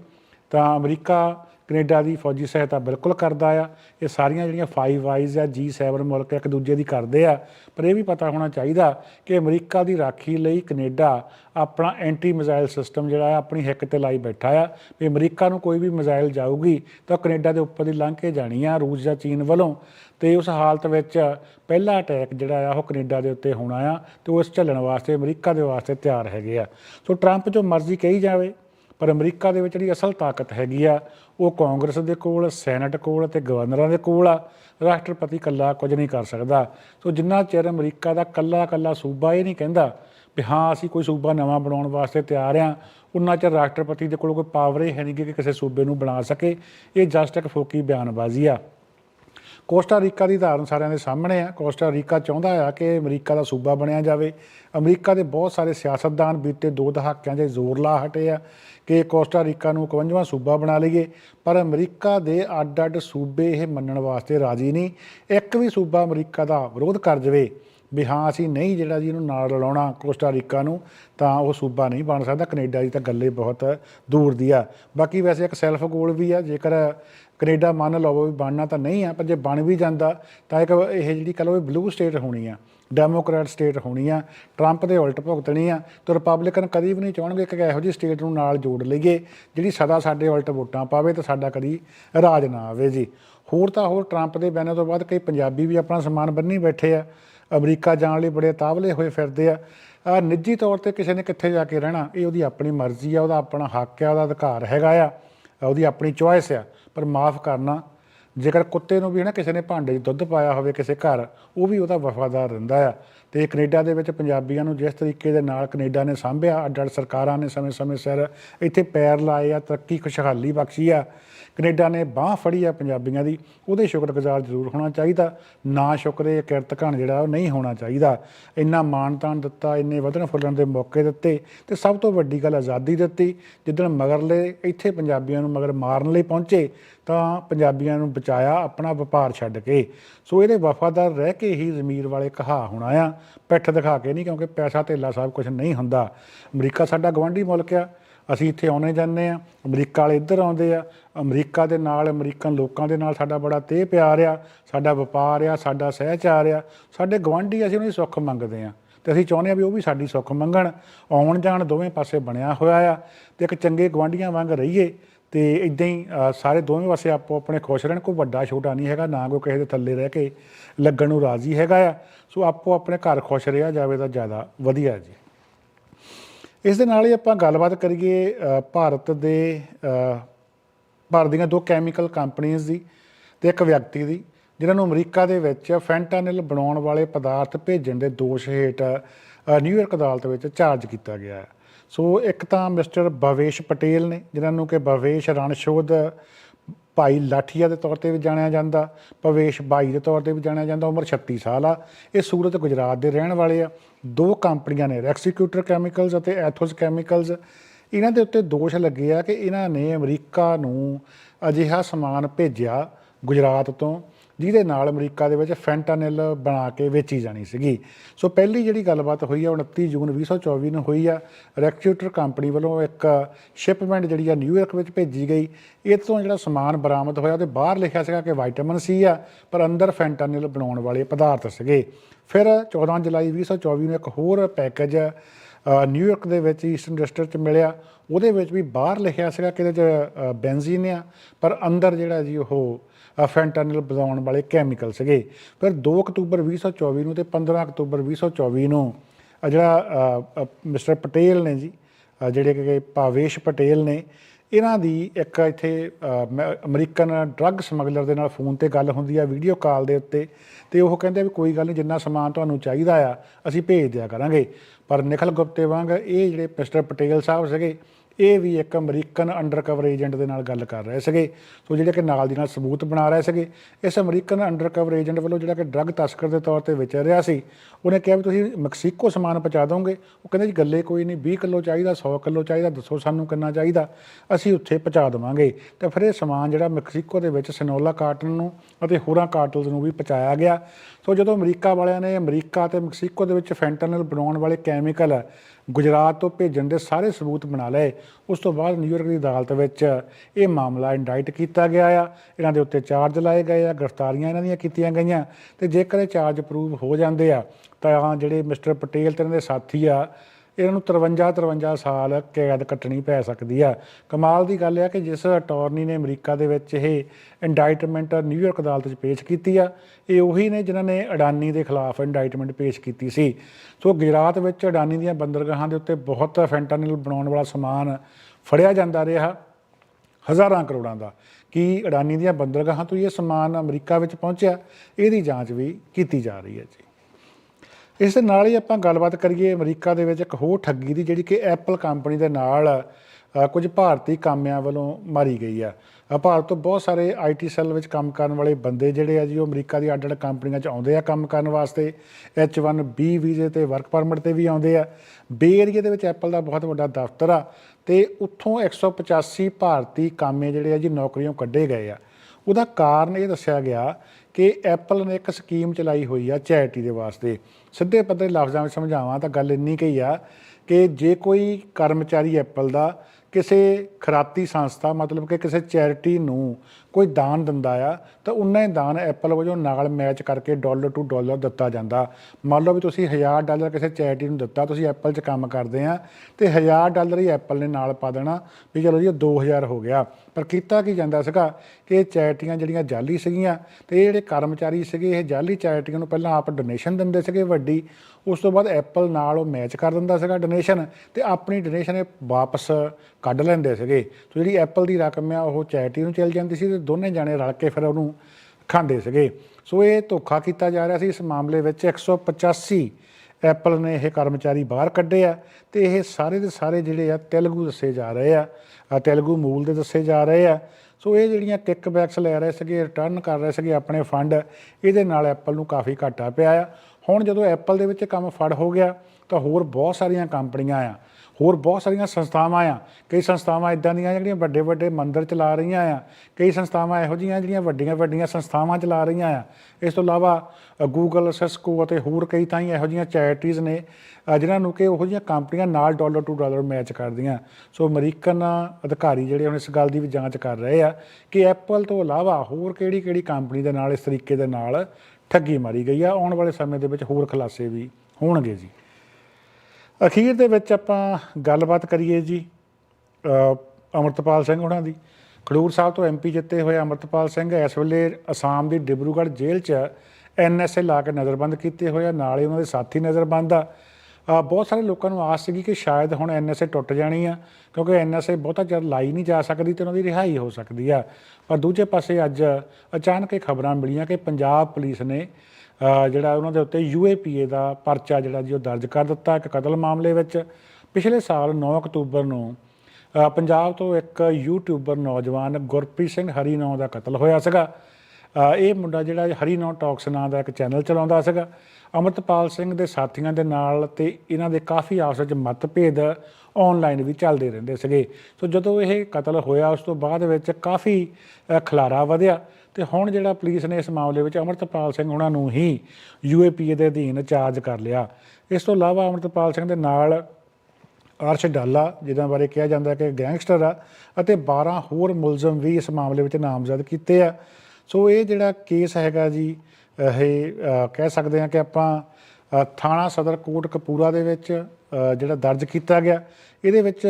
ਤਾਂ ਅਮਰੀਕਾ ਕੈਨੇਡਾ ਦੀ ਫੌਜੀ ਸਹਾਇਤਾ ਬਿਲਕੁਲ ਕਰਦਾ ਆ। ਇਹ ਸਾਰੀਆਂ ਜਿਹੜੀਆਂ ਫਾਈਵ ਆਈਜ਼ ਆ G7 ਮੁਲਕ ਇੱਕ ਦੂਜੇ ਦੀ ਕਰਦੇ ਆ। ਪਰ ਇਹ ਵੀ ਪਤਾ ਹੋਣਾ ਚਾਹੀਦਾ ਕਿ ਅਮਰੀਕਾ ਦੀ ਰਾਖੀ ਲਈ ਕੈਨੇਡਾ ਆਪਣਾ ਐਂਟੀ ਮਿਜ਼ਾਈਲ ਸਿਸਟਮ ਜਿਹੜਾ ਆ, ਆਪਣੀ ਹਿੱਕ ਤੇ ਲਾਈ ਬੈਠਾ ਆ। ਵੀ ਅਮਰੀਕਾ ਨੂੰ ਕੋਈ ਵੀ ਮਿਜ਼ਾਈਲ ਜਾਊਗੀ ਤਾਂ ਕੈਨੇਡਾ ਦੇ ਉੱਪਰ ਦੀ ਲੰਘ ਕੇ ਜਾਣੀ ਆ, ਰੂਸ ਜਾਂ ਚੀਨ ਵੱਲੋਂ। ਤੇ ਉਸ ਹਾਲਤ ਵਿੱਚ ਪਹਿਲਾ ਅਟੈਕ ਜਿਹੜਾ ਆ, ਉਹ ਕੈਨੇਡਾ ਦੇ ਉੱਤੇ ਹੋਣਾ ਆ ਤੇ ਉਸ ਝੱਲਣ ਵਾਸਤੇ, ਅਮਰੀਕਾ ਦੇ ਵਾਸਤੇ ਤਿਆਰ ਹੈਗੇ ਆ। ਸੋ ਟਰੰਪ ਜੋ ਮਰਜ਼ੀ ਕਹੀ ਜਾਵੇ ਪਰ ਅਮਰੀਕਾ ਦੇ ਵਿੱਚ ਜਿਹੜੀ ਅਸਲ ਤਾਕਤ ਹੈਗੀ ਆ, ਉਹ ਕਾਂਗਰਸ ਦੇ ਕੋਲ, ਸੈਨੇਟ ਕੋਲ ਤੇ ਗਵਰਨਰਾਂ ਦੇ ਕੋਲ ਆ। ਰਾਸ਼ਟਰਪਤੀ ਕੱਲਾ ਕੁਝ ਨਹੀਂ ਕਰ ਸਕਦਾ। ਸੋ ਜਿੰਨਾ ਚਿਰ ਅਮਰੀਕਾ ਦਾ ਕੱਲਾ ਕੱਲਾ ਸੂਬਾ ਇਹ ਨਹੀਂ ਕਹਿੰਦਾ ਵੀ ਹਾਂ, ਅਸੀਂ ਕੋਈ ਸੂਬਾ ਨਵਾਂ ਬਣਾਉਣ ਵਾਸਤੇ ਤਿਆਰ ਆ, ਉਨਾ ਚਿਰ ਰਾਸ਼ਟਰਪਤੀ ਦੇ ਕੋਲ ਕੋਈ ਪਾਵਰ ਹੀ ਹੈ ਨਹੀਂ ਕਿ ਕਿਸੇ ਸੂਬੇ ਨੂੰ ਬਣਾ ਸਕੇ। ਇਹ ਜਸਟ ਇੱਕ ਫੋਕੀ ਬਿਆਨਬਾਜ਼ੀ ਆ। ਕੋਸਟਾ ਰੀਕਾ ਦੀ ਧਾਰਨ ਸਾਰਿਆਂ ਦੇ ਸਾਹਮਣੇ ਆ। ਕੋਸਟਾ ਰੀਕਾ ਚਾਹੁੰਦਾ ਆ ਕਿ ਅਮਰੀਕਾ ਦਾ ਸੂਬਾ ਬਣਿਆ ਜਾਵੇ। ਅਮਰੀਕਾ ਦੇ ਬਹੁਤ ਸਾਰੇ ਸਿਆਸਤਦਾਨ ਬੀਤੇ ਦੋ ਦਹਾਕਿਆਂ 'ਚ ਜ਼ੋਰ ਲਾ ਹਟੇ ਆ ਕਿ ਕੋਸਟਾ ਰੀਕਾ ਨੂੰ 51ਵਾਂ ਸੂਬਾ ਬਣਾ ਲਈਏ। ਪਰ ਅਮਰੀਕਾ ਦੇ ਅੱਡ-ਅੱਡ ਸੂਬੇ ਇਹ ਮੰਨਣ ਵਾਸਤੇ ਰਾਜੀ ਨਹੀਂ। ਇੱਕ ਵੀ ਸੂਬਾ ਅਮਰੀਕਾ ਦਾ ਵਿਰੋਧ ਕਰ ਜਵੇ, ਵੀ ਹਾਂ ਅਸੀਂ ਨਹੀਂ ਜਿਹੜਾ ਜੀ ਇਹਨੂੰ ਨਾਲ ਰਲਾਉਣਾ ਕੋਸਟਾ ਰੀਕਾ ਨੂੰ, ਤਾਂ ਉਹ ਸੂਬਾ ਨਹੀਂ ਬਣ ਸਕਦਾ। ਕੈਨੇਡਾ ਦੀ ਤਾਂ ਗੱਲੇ ਬਹੁਤ ਦੂਰ ਦੀ ਆ। ਬਾਕੀ ਵੈਸੇ ਇੱਕ ਸੈਲਫ ਗੋਲ ਵੀ ਆ। ਜੇਕਰ ਕੈਨੇਡਾ ਮੰਨ ਲਓ ਵੀ ਬਣਨਾ ਤਾਂ ਨਹੀਂ ਆ, ਪਰ ਜੇ ਬਣ ਵੀ ਜਾਂਦਾ, ਤਾਂ ਇੱਕ ਇਹ ਜਿਹੜੀ ਕਹ ਲਓ ਬਲੂ ਸਟੇਟ ਹੋਣੀ ਆ ਡੈਮੋਕ੍ਰੈਟ ਸਟੇਟ ਹੋਣੀ ਆ ਟਰੰਪ ਦੇ ਉਲਟ ਭੁਗਤਣੀ ਆ, ਤੇ ਰਿਪਬਲਿਕਨ ਕਦੀ ਵੀ ਨਹੀਂ ਚਾਹਣਗੇ ਕਿ ਇਹੋ ਜਿਹੀ ਸਟੇਟ ਨੂੰ ਨਾਲ ਜੋੜ ਲਈਏ, ਜਿਹੜੀ ਸਦਾ ਸਾਡੇ ਉਲਟ ਵੋਟਾਂ ਪਾਵੇ ਤੇ ਸਾਡਾ ਕਦੀ ਰਾਜ ਨਾ ਆਵੇ ਜੀ। ਹੋਰ ਤਾਂ ਹੋਰ ਟਰੰਪ ਦੇ ਬਿਆਨਾਂ ਤੋਂ ਬਾਅਦ ਕਈ ਪੰਜਾਬੀ ਵੀ ਆਪਣਾ ਸਮਾਨ ਬੰਨੀ ਬੈਠੇ ਆ, ਅਮਰੀਕਾ ਜਾਣ ਲਈ ਬੜੇ ਤਾਵਲੇ ਹੋਏ ਫਿਰਦੇ ਆ। ਆ ਨਿੱਜੀ ਤੌਰ ਤੇ ਕਿਸੇ ਨੇ ਕਿੱਥੇ ਜਾ ਕੇ ਰਹਿਣਾ, ਇਹ ਉਹਦੀ ਆਪਣੀ ਮਰਜ਼ੀ ਆ, ਉਹਦਾ ਆਪਣਾ ਹੱਕ ਆ, ਉਹਦਾ ਅਧਿਕਾਰ ਹੈਗਾ ਆ। ਉਹਦੀ ਆਪਣੀ ਚੁਆਇਸ ਆ, ਪਰ ਮਾਫ ਕਰਨਾ। ਜੇਕਰ ਕੁੱਤੇ ਨੂੰ ਵੀ ਨਾ ਕਿਸੇ ਨੇ ਭਾਂਡੇ 'ਚ ਦੁੱਧ ਪਾਇਆ ਹੋਵੇ ਕਿਸੇ ਘਰ, ਉਹ ਵੀ ਉਹਦਾ ਵਫਾਦਾਰ ਰਹਿੰਦਾ ਆ। ਤੇ ਕੈਨੇਡਾ ਦੇ ਵਿੱਚ ਪੰਜਾਬੀਆਂ ਨੂੰ ਜਿਸ ਤਰੀਕੇ ਦੇ ਨਾਲ ਕੈਨੇਡਾ ਨੇ ਸਾਂਭਿਆ ਅੱਡ ਅੱਡ ਸਰਕਾਰਾਂ ਨੇ ਸਮੇਂ-ਸਮੇਂ ਸਿਰ ਇੱਥੇ ਪੈਰ ਲਾਏ ਆ, ਤਰੱਕੀ, ਖੁਸ਼ਹਾਲੀ ਬਖਸ਼ੀ ਆ। ਕੈਨੇਡਾ ਨੇ ਬਾਹ ਫੜੀ ਆ ਪੰਜਾਬੀਆਂ ਦੀ, ਉਹਦੇ ਸ਼ੁਕਰਗੁਜ਼ਾਰ ਜ਼ਰੂਰ ਹੋਣਾ ਚਾਹੀਦਾ। ਨਾ ਸ਼ੁਕਰੇ ਕਿਰਤ ਘਣ ਜਿਹੜਾ, ਉਹ ਨਹੀਂ ਹੋਣਾ ਚਾਹੀਦਾ। ਇੰਨਾ ਮਾਣ ਤਾਣ ਦਿੱਤਾ, ਇੰਨੇ ਵਧਣ ਫੁੱਲਣ ਦੇ ਮੌਕੇ ਦਿੱਤੇ ਤੇ ਸਭ ਤੋਂ ਵੱਡੀ ਗੱਲ ਆਜ਼ਾਦੀ ਦਿੱਤੀ। ਜਿੱਦਣ ਮਗਰਲੇ ਇੱਥੇ ਪੰਜਾਬੀਆਂ ਨੂੰ ਮਗਰ ਮਾਰਨ ਲਈ ਪਹੁੰਚੇ, ਤਾਂ ਪੰਜਾਬੀਆਂ ਨੂੰ ਬਚਾਇਆ ਆਪਣਾ ਵਪਾਰ ਛੱਡ ਕੇ। ਸੋ ਇਹਦੇ ਵਫਾਦਾਰ ਰਹਿ ਕੇ ਹੀ ਜ਼ਮੀਰ ਵਾਲੇ ਕਹਾ ਹੋਣਾ ਆ। ਪਿੱਠ ਦਿਖਾ ਕੇ ਨਹੀਂ, ਕਿਉਂਕਿ ਪੈਸਾ ਧੇਲਾ ਸਭ ਕੁਝ ਨਹੀਂ ਹੁੰਦਾ। ਅਮਰੀਕਾ ਸਾਡਾ ਗਵਾਂਢੀ ਮੁਲਕ ਆ। ਅਸੀਂ ਇੱਥੇ ਆਉਣੇ ਜਾਂਦੇ ਆ ਅਮਰੀਕਾ ਵਾਲੇ ਇੱਧਰ ਆਉਂਦੇ ਆ, ਅਮਰੀਕਾ ਦੇ ਨਾਲ ਅਮਰੀਕਨ ਲੋਕਾਂ ਦੇ ਨਾਲ ਸਾਡਾ ਬੜਾ ਤੇਹ ਪਿਆਰ ਆ, ਸਾਡਾ ਵਪਾਰ ਆ, ਸਾਡਾ ਸਹਿਚਾਰ ਆ, ਸਾਡੇ ਗਵਾਂਢੀ ਅਸੀਂ ਉਹਨਾਂ ਦੀ ਸੁੱਖ ਮੰਗਦੇ ਆ ਤੇ ਅਸੀਂ ਚਾਹੁੰਦੇ ਆ ਵੀ ਉਹ ਵੀ ਸਾਡੀ ਸੁੱਖ ਮੰਗਣ, ਆਉਣ ਜਾਣ ਦੋਵੇਂ ਪਾਸੇ ਬਣਿਆ ਹੋਇਆ ਆ ਤੇ ਇੱਕ ਚੰਗੇ ਗਵਾਂਢੀਆਂ ਵਾਂਗ ਰਹੀਏ ਤੇ ਇਦਾਂ ਹੀ ਸਾਰੇ ਦੋਵੇਂ ਪਾਸੇ ਆਪੋ ਆਪਣੇ ਖੁਸ਼ ਰਹਿਣ, ਕੋਈ ਵੱਡਾ ਛੋਟਾ ਨਹੀਂ ਹੈਗਾ, ਨਾ ਕੋਈ ਕਿਸੇ ਦੇ ਥੱਲੇ ਰਹਿ ਕੇ ਲੱਗਣ ਨੂੰ ਰਾਜ਼ੀ ਹੈਗਾ ਆ, ਸੋ ਆਪੋ ਆਪਣੇ ਘਰ ਖੁਸ਼ ਰਿਹਾ ਜਾਵੇ ਤਾਂ ਜ਼ਿਆਦਾ ਵਧੀਆ ਜੀ। ਇਸ ਦੇ ਨਾਲ ਹੀ ਆਪਾਂ ਗੱਲਬਾਤ ਕਰੀਏ ਭਾਰਤ ਦੇ ਭਾਰਤ ਦੀਆਂ ਦੋ ਕੈਮੀਕਲ ਕੰਪਨੀਆਂ ਦੀ ਤੇ ਇੱਕ ਵਿਅਕਤੀ ਦੀ ਜਿਨ੍ਹਾਂ ਨੂੰ ਅਮਰੀਕਾ ਦੇ ਵਿੱਚ ਫੈਂਟਾਨਿਲ ਬਣਾਉਣ ਵਾਲੇ ਪਦਾਰਥ ਭੇਜਣ ਦੇ ਦੋਸ਼ ਹੇਠ ਅ, ਨਿਊਯਾਰਕ ਅਦਾਲਤ ਵਿੱਚ ਚਾਰਜ ਕੀਤਾ ਗਿਆ ਹੈ। ਸੋ ਇੱਕ ਤਾਂ ਮਿਸਟਰ ਬਵੇਸ਼ ਪਟੇਲ ਨੇ ਜਿਨ੍ਹਾਂ ਨੂੰ ਕਿ ਭਵੇਸ਼ ਰਣਸ਼ੋਧ ਭਾਈ ਲਾਠੀਆ ਦੇ ਤੌਰ ਤੇ ਵੀ ਜਾਣਿਆ ਜਾਂਦਾ ਭਵੇਸ਼ ਬਾਈ ਦੇ ਤੌਰ ਤੇ ਵੀ ਜਾਣਿਆ ਜਾਂਦਾ, ਉਮਰ 36 ਸਾਲ ਆ। ਇਹ ਸੂਰਤ ਗੁਜਰਾਤ ਦੇ ਰਹਿਣ ਵਾਲੇ ਆ। ਦੋ ਕੰਪਨੀਆਂ ਨੇ ਰੈਕਸੀਕਿਊਟਰ ਕੈਮੀਕਲਸ ਅਤੇ ਐਥੋਸ ਕੈਮੀਕਲਸ ਇਹਨਾਂ ਦੇ ਉੱਤੇ ਦੋਸ਼ ਲੱਗੇ ਆ ਕਿ ਇਹਨਾਂ ਨੇ ਅਮਰੀਕਾ ਨੂੰ ਅਜਿਹਾ ਸਮਾਨ ਭੇਜਿਆ ਗੁਜਰਾਤ ਤੋਂ। ਜਿਹਦੇ ਨਾਲ ਅਮਰੀਕਾ ਦੇ ਵਿੱਚ ਫੈਂਟਾਨਿਲ ਬਣਾ ਕੇ ਵੇਚੀ ਜਾਣੀ ਸੀਗੀ। ਸੋ ਪਹਿਲੀ ਜਿਹੜੀ ਗੱਲਬਾਤ ਹੋਈ ਆ 29 ਜੂਨ 2024 ਨੂੰ ਹੋਈ ਆ। ਰੈਕਟਿਊਟਰ ਕੰਪਨੀ ਵੱਲੋਂ ਇੱਕ ਸ਼ਿਪਮੈਂਟ ਜਿਹੜੀ ਆ ਨਿਊਯਾਰਕ ਵਿੱਚ ਭੇਜੀ ਗਈ। ਇਹ ਤੋਂ ਜਿਹੜਾ ਸਮਾਨ ਬਰਾਮਦ ਹੋਇਆ ਉਹਦੇ ਬਾਹਰ ਲਿਖਿਆ ਸੀਗਾ ਕਿ ਵਿਟਾਮਿਨ ਸੀ ਆ ਪਰ ਅੰਦਰ ਫੈਂਟਾਨਿਲ ਬਣਾਉਣ ਵਾਲੇ ਪਦਾਰਥ ਸੀਗੇ। ਫਿਰ 14 ਜੁਲਾਈ 2024 ਨੂੰ ਇੱਕ ਹੋਰ ਪੈਕੇਜ ਅ, ਨਿਊਯਾਰਕ ਦੇ ਵਿੱਚ ਈਸਟਰਨ ਡਿਸਟ੍ਰਿਕਟ ਚ ਮਿਲਿਆ। ਉਹਦੇ ਵਿੱਚ ਵੀ ਬਾਹਰ ਲਿਖਿਆ ਸੀਗਾ ਕਿ ਇਹਦੇ ਚ ਅ, ਬੈਂਜ਼ੀਨ ਆ ਪਰ ਅੰਦਰ ਜਿਹੜਾ ਜੀ ਉਹ ਫੈਂਟਾਨਿਲ ਬਣਾਉਣ ਵਾਲੇ ਕੈਮੀਕਲ ਸੀਗੇ। ਫਿਰ 2 ਅਕਤੂਬਰ 2024 ਨੂੰ ਤੇ 15 ਅਕਤੂਬਰ 2024 ਨੂੰ ਜਿਹੜਾ ਮਿਸਟਰ ਪਟੇਲ ਨੇ ਜੀ ਜਿਹੜੇ ਕਿ ਭਾਵੇਸ਼ ਪਟੇਲ ਨੇ, ਇਹਨਾਂ ਦੀ ਇੱਕ ਇੱਥੇ ਮ- ਅਮਰੀਕਨ ਡਰੱਗ ਸਮਗਲਰ ਦੇ ਨਾਲ ਫੋਨ ਤੇ ਗੱਲ ਹੁੰਦੀ ਆ ਵੀਡੀਓ ਕਾਲ ਦੇ ਉੱਤੇ, ਤੇ ਉਹ ਕਹਿੰਦੇ ਵੀ ਕੋਈ ਗੱਲ ਨਹੀਂ ਜਿੰਨਾ ਸਮਾਨ ਤੁਹਾਨੂੰ ਚਾਹੀਦਾ ਆ, ਅਸੀਂ ਭੇਜ ਦਿਆ ਕਰਾਂਗੇ। ਪਰ ਨਿਖਲ ਗੁਪਤੇ ਵਾਂਗ ਇਹ ਜਿਹੜੇ ਮਿਸਟਰ ਪਟੇਲ ਸਾਹਿਬ ਸੀਗੇ ਇਹ ਵੀ ਇੱਕ ਅਮਰੀਕਨ ਅੰਡਰਕਵਰ ਏਜੰਟ ਦੇ ਨਾਲ ਗੱਲ ਕਰ ਰਹੇ ਸੀਗੇ। ਸੋ ਜਿਹੜੇ ਕਿ ਨਾਲ ਦੀ ਨਾਲ ਸਬੂਤ ਬਣਾ ਰਹੇ ਸੀਗੇ। ਇਸ ਅਮਰੀਕਨ ਅੰਡਰਕਵਰ ਏਜੰਟ ਵੱਲੋਂ ਜਿਹੜਾ ਕਿ ਡਰੱਗ ਤਸਕਰ ਦੇ ਤੌਰ ਤੇ ਵਿਚਰ ਰਿਹਾ ਸੀ, ਉਹਨੇ ਕਿਹਾ ਵੀ ਤੁਸੀਂ ਮੈਕਸੀਕੋ ਸਮਾਨ ਪਹੁੰਚਾ ਦੋਗੇ। ਉਹ ਕਹਿੰਦੇ ਜੀ ਗੱਲੇ ਕੋਈ ਨਹੀਂ 20 ਕਿਲੋ ਚਾਹੀਦਾ 100 ਕਿਲੋ ਚਾਹੀਦਾ, ਦੱਸੋ ਸਾਨੂੰ ਕਿੰਨਾ ਚਾਹੀਦਾ, ਅਸੀਂ ਉੱਥੇ ਪਹੁੰਚਾ ਦੇਵਾਂਗੇ। ਤੇ ਫਿਰ ਇਹ ਸਮਾਨ ਜਿਹੜਾ ਮੈਕਸੀਕੋ ਦੇ ਵਿੱਚ ਸਨੋਲਾ ਕਾਰਟਨ ਨੂੰ ਅਤੇ ਹੋਰਾਂ ਕਾਟਲਸ ਨੂੰ ਵੀ ਪਹੁੰਚਾਇਆ ਗਿਆ। ਸੋ ਜਦੋਂ ਅਮਰੀਕਾ ਵਾਲਿਆਂ ਨੇ ਅਮਰੀਕਾ ਤੇ ਮੈਕਸੀਕੋ ਦੇ ਵਿੱਚ ਫੈਂਟਨਲ ਬਣਾਉਣ ਵਾਲੇ ਕੈਮੀਕਲ ਗੁਜਰਾਤ ਤੋਂ ਭੇਜਣ ਦੇ ਸਾਰੇ ਸਬੂਤ ਬਣਾ ਲਏ, ਉਸ ਤੋਂ ਬਾਅਦ ਨਿਊਯਾਰਕ ਦੀ ਅਦਾਲਤ ਵਿੱਚ ਇਹ ਮਾਮਲਾ ਇੰਡਾਈਟ ਕੀਤਾ ਗਿਆ ਆ। ਇਹਨਾਂ ਦੇ ਉੱਤੇ ਚਾਰਜ ਲਾਏ ਗਏ ਆ, ਗ੍ਰਿਫਤਾਰੀਆਂ ਇਹਨਾਂ ਦੀਆਂ ਕੀਤੀਆਂ ਗਈਆਂ ਤੇ ਜੇਕਰ ਇਹ ਚਾਰਜ ਅਪਰੂਵ ਹੋ ਜਾਂਦੇ ਆ, ਤਾਂ ਜਿਹੜੇ ਮਿਸਟਰ ਪਟੇਲ ਤੇ ਇਹਨਾਂ ਦੇ ਸਾਥੀ ਆ ਇਹਨਾਂ ਨੂੰ 53 53 ਸਾਲ ਕੈਦ ਕੱਟਣੀ ਪੈ ਸਕਦੀ ਆ। ਕਮਾਲ ਦੀ ਗੱਲ ਹੈ ਕਿ ਜਿਸ ਅਟਾਰਨੀ ਨੇ ਅਮਰੀਕਾ ਦੇ ਵਿੱਚ ਇਹ ਇੰਡਾਈਟਮੈਂਟ ਨਿਊਯਾਰਕ ਅਦਾਲਤ 'ਚ ਪੇਸ਼ ਕੀਤੀ ਆ, ਇਹ ਉਹੀ ਨੇ ਜਿਨ੍ਹਾਂ ਨੇ ਅਡਾਨੀ ਦੇ ਖਿਲਾਫ ਇੰਡਾਈਟਮੈਂਟ ਪੇਸ਼ ਕੀਤੀ ਸੀ। ਸੋ ਗੁਜਰਾਤ ਵਿੱਚ ਅਡਾਨੀ ਦੀਆਂ ਬੰਦਰਗਾਹਾਂ ਦੇ ਉੱਤੇ ਬਹੁਤ ਫੈਂਟਾਨਿਲ ਬਣਾਉਣ ਵਾਲਾ ਸਮਾਨ ਫੜਿਆ ਜਾਂਦਾ ਰਿਹਾ ਹਜ਼ਾਰਾਂ ਕਰੋੜਾਂ ਦਾ। ਕੀ ਅਡਾਨੀ ਦੀਆਂ ਬੰਦਰਗਾਹਾਂ ਤੋਂ ਇਹ ਸਮਾਨ ਅਮਰੀਕਾ ਵਿੱਚ ਪਹੁੰਚਿਆ? ਇਹਦੀ ਜਾਂਚ ਵੀ ਕੀਤੀ ਜਾ ਰਹੀ ਹੈ ਜੀ। ਇਸ ਦੇ ਨਾਲ ਹੀ ਆਪਾਂ ਗੱਲਬਾਤ ਕਰੀਏ ਅਮਰੀਕਾ ਦੇ ਵਿੱਚ ਇੱਕ ਹੋਰ ਠੱਗੀ ਦੀ, ਜਿਹੜੀ ਕਿ ਐਪਲ ਕੰਪਨੀ ਦੇ ਨਾਲ ਕੁਝ ਭਾਰਤੀ ਕਾਮਿਆਂ ਵੱਲੋਂ ਮਾਰੀ ਗਈ ਆ। ਭਾਰਤ ਤੋਂ ਬਹੁਤ ਸਾਰੇ ਆਈਟੀ ਸੈੱਲ ਵਿੱਚ ਕੰਮ ਕਰਨ ਵਾਲੇ ਬੰਦੇ ਜਿਹੜੇ ਆ ਜੀ, ਉਹ ਅਮਰੀਕਾ ਦੀ ਅੱਡ-ਅੱਡ ਕੰਪਨੀਆਂ 'ਚ ਆਉਂਦੇ ਆ ਕੰਮ ਕਰਨ ਵਾਸਤੇ। H1B ਵੀਜ਼ੇ ਤੇ ਵਰਕ ਪਰਮਿਟ ਤੇ ਵੀ ਆਉਂਦੇ ਆ। ਬੇ ਏਰੀਆ ਦੇ ਵਿੱਚ ਐਪਲ ਦਾ ਬਹੁਤ ਵੱਡਾ ਦਫ਼ਤਰ ਆ ਤੇ ਉੱਥੋਂ 185 ਭਾਰਤੀ ਕਾਮੇ ਜਿਹੜੇ ਆ ਜੀ, ਨੌਕਰੀਆਂ ਕੱਢੇ ਗਏ ਆ। ਉਹਦਾ ਕਾਰਨ ਇਹ ਦੱਸਿਆ ਗਿਆ ਕਿ ਐਪਲ ਨੇ ਇੱਕ ਸਕੀਮ ਚਲਾਈ ਹੋਈ ਆ ਚੈਰਿਟੀ ਦੇ ਵਾਸਤੇ। ਸਿੱਧੇ ਪੱਧਰੇ ਲਫ਼ਜ਼ਾਂ ਵਿੱਚ ਸਮਝਾਵਾਂ ਤਾਂ ਗੱਲ ਇੰਨੀ ਕਹੀ ਆ ਕਿ ਜੇ ਕੋਈ ਕਰਮਚਾਰੀ ਐਪਲ ਦਾ ਕਿਸੇ ਖਰਾਤੀ ਸੰਸਥਾ ਮਤਲਬ ਕਿ ਕਿਸੇ ਚੈਰਿਟੀ ਨੂੰ ਕੋਈ ਦਾਨ ਦਿੰਦਾ ਆ, ਤਾਂ ਉਨਾ ਹੀ ਦਾਨ ਐਪਲ ਵਜੋਂ ਨਾਲ ਮੈਚ ਕਰਕੇ ਡਾਲਰ ਟੂ ਡਾਲਰ ਦਿੱਤਾ ਜਾਂਦਾ। ਮੰਨ ਲਓ ਵੀ ਤੁਸੀਂ 1000 ਡਾਲਰ ਕਿਸੇ ਚੈਰਿਟੀ ਨੂੰ ਦਿੱਤਾ, ਤੁਸੀਂ ਐਪਲ 'ਚ ਕੰਮ ਕਰਦੇ ਆ, ਤੇ 1000 ਡਾਲਰ ਹੀ ਐਪਲ ਨੇ ਨਾਲ ਪਾ ਦੇਣਾ ਵੀ ਚਲੋ ਜੀ ਇਹ 2000 ਹੋ ਗਿਆ। ਪਰ ਕੀਤਾ ਕੀ ਜਾਂਦਾ ਸੀਗਾ ਕਿ ਇਹ ਚੈਰਿਟੀਆਂ ਜਿਹੜੀਆਂ ਜਾਲੀ ਸੀਗੀਆਂ, ਤੇ ਇਹ ਜਿਹੜੇ ਕਰਮਚਾਰੀ ਸੀਗੇ, ਇਹ ਜਾਲੀ ਚੈਰਿਟੀਆਂ ਨੂੰ ਪਹਿਲਾਂ ਆਪ ਡੋਨੇਸ਼ਨ ਦਿੰਦੇ ਸੀਗੇ ਵੱਡੀ, ਉਸ ਤੋਂ ਬਾਅਦ ਐਪਲ ਨਾਲ ਉਹ ਮੈਚ ਕਰ ਦਿੰਦਾ ਸੀਗਾ ਡੋਨੇਸ਼ਨ ਤੇ ਆਪਣੀ ਡੋਨੇਸ਼ਨ ਇਹ ਵਾਪਸ ਕੱਢ ਲੈਂਦੇ ਸੀਗੇ। ਸੋ ਜਿਹੜੀ ਐਪਲ ਦੀ ਰਕਮ ਆ, ਉਹ ਚੈਰਿਟੀ ਨੂੰ ਚਲ ਜਾਂਦੀ ਸੀ ਤੇ ਦੋਨੇ ਜਾਣੇ ਰਲ ਕੇ ਫਿਰ ਉਹਨੂੰ ਖਾਂਦੇ ਸੀਗੇ। ਸੋ ਇਹ ਧੋਖਾ ਕੀਤਾ ਜਾ ਰਿਹਾ ਸੀ। ਇਸ ਮਾਮਲੇ ਵਿੱਚ 185 ਐਪਲ ਨੇ ਇਹ ਕਰਮਚਾਰੀ ਬਾਹਰ ਕੱਢੇ ਆ ਤੇ ਇਹ ਸਾਰੇ ਦੇ ਸਾਰੇ ਜਿਹੜੇ ਆ ਤੇਲਗੂ ਦੱਸੇ ਜਾ ਰਹੇ ਆ ਤੇਲਗੂ ਮੂਲ ਦੇ ਦੱਸੇ ਜਾ ਰਹੇ ਆ। ਸੋ ਇਹ ਜਿਹੜੀਆਂ ਕਿੱਕਬੈਕਸ ਲੈ ਰਹੇ ਸੀਗੇ, ਰਿਟਰਨ ਕਰ ਰਹੇ ਸੀਗੇ ਆਪਣੇ ਫੰਡ, ਇਹਦੇ ਨਾਲ ਐਪਲ ਨੂੰ ਕਾਫੀ ਘਾਟਾ ਪਿਆ ਆ। ਹੁਣ ਜਦੋਂ ਐਪਲ ਦੇ ਵਿੱਚ ਕੰਮ ਫੜ ਹੋ ਗਿਆ ਤਾਂ ਹੋਰ ਬਹੁਤ ਸਾਰੀਆਂ ਕੰਪਨੀਆਂ ਆ। ਹੋਰ ਬਹੁਤ ਸਾਰੀਆਂ ਸੰਸਥਾਵਾਂ ਆ। ਕਈ ਸੰਸਥਾਵਾਂ ਇਦਾਂ ਦੀਆਂ ਜਿਹੜੀਆਂ ਵੱਡੇ ਵੱਡੇ ਮੰਦਰ ਚਲਾ ਰਹੀਆਂ ਆ। ਕਈ ਸੰਸਥਾਵਾਂ ਇਹੋ ਜਿਹੀਆਂ ਜਿਹੜੀਆਂ ਵੱਡੀਆਂ ਵੱਡੀਆਂ ਸੰਸਥਾਵਾਂ ਚਲਾ ਰਹੀਆਂ ਆ। ਇਸ ਤੋਂ ਇਲਾਵਾ ਗੂਗਲ ਸਿਸਕੋ ਅਤੇ ਹੋਰ ਕਈ ਤਾਂ ਇਹੋ ਜਿਹੀਆਂ ਚੈਰਿਟੀਜ਼ ਨੇ ਅ, ਜਿਨ੍ਹਾਂ ਨੂੰ ਕਿ ਉਹੋ ਜਿਹੀਆਂ ਕੰਪਨੀਆਂ ਨਾਲ ਡਾਲਰ ਟੂ ਡਾਲਰ ਮੈਚ ਕਰਦੀਆਂ। ਸੋ ਅਮਰੀਕਨ ਅਧਿਕਾਰੀ ਜਿਹੜੇ ਹੁਣ ਇਸ ਗੱਲ ਦੀ ਵੀ ਜਾਂਚ ਕਰ ਰਹੇ ਆ ਕਿ ਐਪਲ ਤੋਂ ਇਲਾਵਾ ਹੋਰ ਕਿਹੜੀ ਕਿਹੜੀ ਕੰਪਨੀ ਦੇ ਨਾਲ ਇਸ ਤਰੀਕੇ ਦੇ ਨਾਲ ਠੱਗੀ ਮਾਰੀ ਗਈ ਆ। ਆਉਣ ਵਾਲੇ ਸਮੇਂ ਦੇ ਵਿੱਚ ਹੋਰ ਖੁਲਾਸੇ ਵੀ ਹੋਣਗੇ ਜੀ। ਅਖੀਰ ਦੇ ਵਿੱਚ ਆਪਾਂ ਗੱਲਬਾਤ ਕਰੀਏ ਜੀ ਅ, ਅਮਰਤਪਾਲ ਸਿੰਘ ਉਹਨਾਂ ਦੀ। ਖਡੂਰ ਸਾਹਿਬ ਤੋਂ ਐਮਪੀ ਜਿੱਤੇ ਹੋਏ ਅਮਰਤਪਾਲ ਸਿੰਘ ਇਸ ਵੇਲੇ ਅਸਾਮ ਦੀ ਡਿਬਰੂਗੜ੍ਹ ਜੇਲ੍ਹ 'ਚ ਐਨਐਸਏ ਲਾ ਕੇ ਨਜ਼ਰਬੰਦ ਕੀਤੇ ਹੋਏ ਆ ਨਾਲ ਹੀ ਉਹਨਾਂ ਦੇ ਸਾਥੀ ਨਜ਼ਰਬੰਦ ਆ। ਬਹੁਤ ਸਾਰੇ ਲੋਕਾਂ ਨੂੰ ਆਸ ਸੀਗੀ ਕਿ ਸ਼ਾਇਦ ਹੁਣ ਐਨਐਸਏ ਟੁੱਟ ਜਾਣੀ ਆ ਕਿਉਂਕਿ ਐਨਐਸਏ ਬਹੁਤਾ ਚਿਰ ਲਾਈ ਨਹੀਂ ਜਾ ਸਕਦੀ ਤੇ ਉਹਨਾਂ ਦੀ ਰਿਹਾਈ ਹੋ ਸਕਦੀ ਆ। ਪਰ ਦੂਜੇ ਪਾਸੇ ਅੱਜ ਅਚਾਨਕ ਇਹ ਖਬਰਾਂ ਮਿਲੀਆਂ ਕਿ ਪੰਜਾਬ ਪੁਲਿਸ ਨੇ ਜਿਹੜਾ ਉਹਨਾਂ ਦੇ ਉੱਤੇ ਯੂਏਪੀਏ ਦਾ ਪਰਚਾ ਜਿਹੜਾ ਜੀ ਉਹ ਦਰਜ ਕਰ ਦਿੱਤਾ ਇੱਕ ਕਤਲ ਮਾਮਲੇ ਵਿੱਚ। ਪਿਛਲੇ ਸਾਲ 9 ਅਕਤੂਬਰ ਨੂੰ ਪੰਜਾਬ ਤੋਂ ਇੱਕ ਯੂਟਿਊਬਰ ਨੌਜਵਾਨ ਗੁਰਪ੍ਰੀਤ ਸਿੰਘ ਹਰੀ ਨਾਂ ਦਾ ਕਤਲ ਹੋਇਆ ਸੀਗਾ। ਇਹ ਮੁੰਡਾ ਜਿਹੜਾ ਹਰੀ ਨਾਂ ਟਾਕਸ ਨਾਂ ਦਾ ਇੱਕ ਚੈਨਲ ਚਲਾਉਂਦਾ ਸੀਗਾ। ਅਮਰਤਪਾਲ ਸਿੰਘ ਦੇ ਸਾਥੀਆਂ ਦੇ ਨਾਲ ਤੇ ਇਹਨਾਂ ਦੇ ਕਾਫੀ ਆਪਸ ਵਿੱਚ ਮਤਭੇਦ ਆਨਲਾਈਨ ਵੀ ਚੱਲਦੇ ਰਹਿੰਦੇ ਸੀਗੇ। ਸੋ ਜਦੋਂ ਇਹ ਕਤਲ ਹੋਇਆ ਉਸ ਤੋਂ ਬਾਅਦ ਵਿੱਚ ਕਾਫੀ ਅ, ਖਿਲਾਰਾ ਵਧਿਆ। ਤੇ ਹੁਣ ਜਿਹੜਾ ਪੁਲਿਸ ਨੇ ਇਸ ਮਾਮਲੇ ਵਿੱਚ ਅਮਰਤਪਾਲ ਸਿੰਘ ਉਹਨਾਂ ਨੂੰ ਹੀ ਯੂਏਪੀਏ ਦੇ ਅਧੀਨ ਚਾਰਜ ਕਰ ਲਿਆ। ਇਸ ਤੋਂ ਇਲਾਵਾ ਅਮਰਤਪਾਲ ਸਿੰਘ ਦੇ ਨਾਲ ਅਰਸ਼ ਡਾਲਾ ਜਿਹਨਾਂ ਬਾਰੇ ਕਿਹਾ ਜਾਂਦਾ ਕਿ ਗੈਂਗਸਟਰ ਆ, ਅਤੇ 12 ਹੋਰ ਮੁਲਜ਼ਮ ਵੀ ਇਸ ਮਾਮਲੇ ਵਿੱਚ ਨਾਮਜ਼ਦ ਕੀਤੇ ਆ। ਸੋ ਇਹ ਜਿਹੜਾ ਕੇਸ ਹੈਗਾ ਜੀ, ਇਹ ਕਹਿ ਸਕਦੇ ਹਾਂ ਕਿ ਆਪਾਂ ਥਾਣਾ ਸਦਰ ਕੋਟ ਕਪੂਰਾ ਦੇ ਵਿੱਚ ਜਿਹੜਾ ਦਰਜ ਕੀਤਾ ਗਿਆ। ਇਹਦੇ ਵਿੱਚ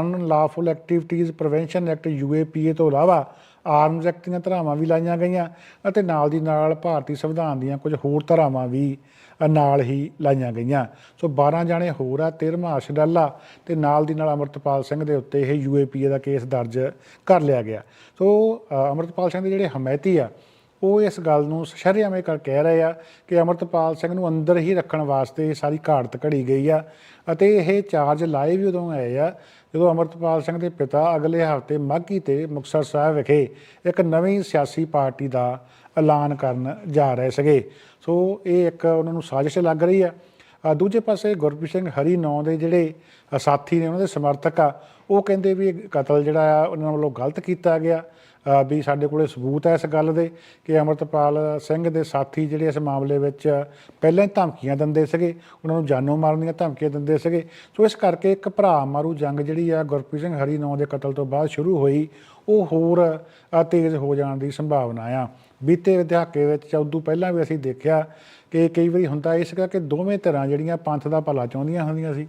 Unlawful Activities Prevention Act UAPA ਤੋਂ ਇਲਾਵਾ ਆਰਮਸ ਐਕਟ ਦੀਆਂ ਧਾਰਾਵਾਂ ਵੀ ਲਾਈਆਂ ਗਈਆਂ ਅਤੇ ਨਾਲ ਦੀ ਨਾਲ ਭਾਰਤੀ ਸੰਵਿਧਾਨ ਦੀਆਂ ਕੁਝ ਹੋਰ ਧਾਰਾਵਾਂ ਵੀ ਨਾਲ ਹੀ ਲਾਈਆਂ ਗਈਆਂ। ਸੋ 12 ਜਾਣੇ ਹੋਰ ਆ 13ਵਾਂ ਅਸ਼ਡਾਲਾ ਤੇ ਨਾਲ ਦੀ ਨਾਲ ਅਮਰਤਪਾਲ ਸਿੰਘ ਦੇ ਉੱਤੇ ਇਹ ਯੂਏਪੀਏ ਦਾ ਕੇਸ ਦਰਜ ਕਰ ਲਿਆ ਗਿਆ। ਸੋ ਅ, ਅਮਰਤਪਾਲ ਸਿੰਘ ਦੇ ਜਿਹੜੇ ਹਮਾਇਤੀ ਆ ਉਹ ਇਸ ਗੱਲ ਨੂੰ ਸ਼ਰੇਆਮ ਕਰ ਕਹਿ ਰਹੇ ਆ ਕਿ ਅਮਰਤਪਾਲ ਸਿੰਘ ਨੂੰ ਅੰਦਰ ਹੀ ਰੱਖਣ ਵਾਸਤੇ ਇਹ ਸਾਰੀ ਘਾੜਤ ਘੜੀ ਗਈ ਆ ਅਤੇ ਇਹ ਚਾਰਜ ਲਾਏ ਵੀ ਉਦੋਂ ਆਏ ਆ ਜਦੋਂ ਅਮਰਤਪਾਲ ਸਿੰਘ ਦੇ ਪਿਤਾ ਅਗਲੇ ਹਫ਼ਤੇ ਮਾਘੀ ਤੇ ਮੁਕਤਸਰ ਸਾਹਿਬ ਵਿਖੇ ਇੱਕ ਨਵੀਂ ਸਿਆਸੀ ਪਾਰਟੀ ਦਾ ਐਲਾਨ ਕਰਨ ਜਾ ਰਹੇ ਸੀਗੇ। ਸੋ ਇਹ ਇੱਕ ਉਹਨਾਂ ਨੂੰ ਸਾਜ਼ਿਸ਼ ਲੱਗ ਰਹੀ ਆ। ਦੂਜੇ ਪਾਸੇ ਗੁਰਪ੍ਰੀਤ ਸਿੰਘ ਹਰੀ ਨੌ ਦੇ ਜਿਹੜੇ ਸਾਥੀ ਨੇ, ਉਹਨਾਂ ਦੇ ਸਮਰਥਕ ਆ, ਉਹ ਕਹਿੰਦੇ ਵੀ ਇਹ ਕਤਲ ਜਿਹੜਾ ਆ, ਉਹਨਾਂ ਵੱਲੋਂ ਗਲਤ ਕੀਤਾ ਗਿਆ। ਵੀ ਸਾਡੇ ਕੋਲੇ ਸਬੂਤ ਹੈ ਇਸ ਗੱਲ ਦੇ ਕਿ ਅਮਰਤਪਾਲ ਸਿੰਘ ਦੇ ਸਾਥੀ ਜਿਹੜੇ ਇਸ ਮਾਮਲੇ ਵਿੱਚ ਪਹਿਲਾਂ ਹੀ ਧਮਕੀਆਂ ਦਿੰਦੇ ਸੀਗੇ, ਉਹਨਾਂ ਨੂੰ ਜਾਨੋਂ ਮਾਰਨ ਦੀਆਂ ਧਮਕੀਆਂ ਦਿੰਦੇ ਸੀਗੇ। ਸੋ ਇਸ ਕਰਕੇ ਇੱਕ ਭਰਾ ਮਾਰੂ ਜੰਗ ਜਿਹੜੀ ਆ ਗੁਰਪ੍ਰੀਤ ਸਿੰਘ ਹਰੀ ਨੌ ਦੇ ਕਤਲ ਤੋਂ ਬਾਅਦ ਸ਼ੁਰੂ ਹੋਈ, ਉਹ ਹੋਰ ਤੇਜ਼ ਹੋ ਜਾਣ ਦੀ ਸੰਭਾਵਨਾ ਆ। ਬੀਤੇ ਦਹਾਕੇ ਵਿੱਚ ਜਾਂ ਉਦੋਂ ਪਹਿਲਾਂ ਵੀ ਅਸੀਂ ਦੇਖਿਆ ਕਿ ਕਈ ਵਾਰੀ ਹੁੰਦਾ ਇਹ ਸੀਗਾ ਕਿ ਦੋਵੇਂ ਤਰ੍ਹਾਂ ਜਿਹੜੀਆਂ ਪੰਥ ਦਾ ਭਲਾ ਚਾਹੁੰਦੀਆਂ ਹੁੰਦੀਆਂ ਸੀ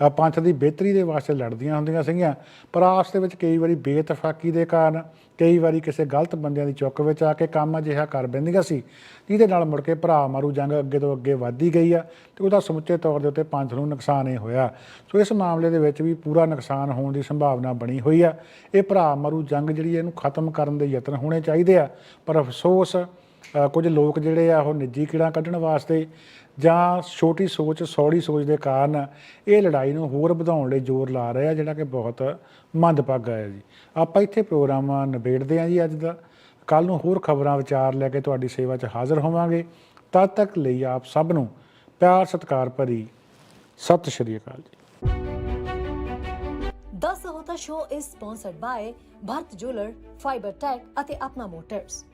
ਪੰਥ ਦੀ ਬਿਹਤਰੀ ਦੇ ਵਾਸਤੇ ਲੜਦੀਆਂ ਹੁੰਦੀਆਂ ਸੀਗੀਆਂ, ਪਰ ਆਪਸ ਦੇ ਵਿੱਚ ਕਈ ਵਾਰੀ ਬੇਤਫਾਕੀ ਦੇ ਕਾਰਨ, ਕਈ ਵਾਰੀ ਕਿਸੇ ਗਲਤ ਬੰਦਿਆਂ ਦੀ ਚੁੱਕ ਵਿੱਚ ਆ ਕੇ ਕੰਮ ਅਜਿਹਾ ਕਰ ਬੈਂਦੀਆਂ ਸੀ, ਜਿਹਦੇ ਨਾਲ ਮੁੜ ਕੇ ਭਰਾ ਮਾਰੂ ਜੰਗ ਅੱਗੇ ਤੋਂ ਅੱਗੇ ਵੱਧਦੀ ਗਈ ਆ ਤੇ ਉਹਦਾ ਸਮੁੱਚੇ ਤੌਰ ਦੇ ਉੱਤੇ ਪੰਥ ਨੂੰ ਨੁਕਸਾਨ ਹੀ ਹੋਇਆ। ਸੋ ਇਸ ਮਾਮਲੇ ਦੇ ਵਿੱਚ ਵੀ ਪੂਰਾ ਨੁਕਸਾਨ ਹੋਣ ਦੀ ਸੰਭਾਵਨਾ ਬਣੀ ਹੋਈ ਆ। ਇਹ ਭਰਾ ਮਾਰੂ ਜੰਗ ਜਿਹੜੀ ਇਹਨੂੰ ਖਤਮ ਕਰਨ ਦੇ ਯਤਨ ਹੋਣੇ ਚਾਹੀਦੇ ਆ, ਪਰ ਅਫਸੋਸ ਕੁਝ ਲੋਕ ਜਿਹੜੇ ਆ ਉਹ ਨਿੱਜੀ ਕੀੜਾ ਕੱਢਣ ਵਾਸਤੇ ਜਾਂ ਛੋਟੀ ਸੋਚ ਸੌੜੀ ਸੋਚ ਦੇ ਕਾਰਨ ਇਹ ਲੜਾਈ ਨੂੰ ਹੋਰ ਵਧਾਉਣ ਲਈ ਜ਼ੋਰ ਲਾ ਰਹੇ ਆ ਜਿਹੜਾ ਕਿ ਬਹੁਤ ਮੰਦਭਾਗਾ ਹੈ ਜੀ। ਆਪਾਂ ਇੱਥੇ ਪ੍ਰੋਗਰਾਮ ਨਿਬੇੜਦੇ ਆ ਜੀ ਅੱਜ ਦਾ। ਕੱਲ ਨੂੰ ਹੋਰ ਖਬਰਾਂ ਵਿਚਾਰ ਲੈ ਕੇ ਤੁਹਾਡੀ ਸੇਵਾ 'ਚ ਹਾਜ਼ਰ ਹੋਵਾਂਗੇ। ਤਦ ਤੱਕ ਲਈ ਆਪ ਸਭ ਨੂੰ ਪਿਆਰ ਸਤਿਕਾਰ ਭਰੀ ਸਤਿ ਸ਼੍ਰੀ ਅਕਾਲ ਜੀ। The Sahota Show is sponsored by Bharat Jeweler, Fiber Tech ਅਤੇ ਆਪਣਾ ਮੋਟਰਸ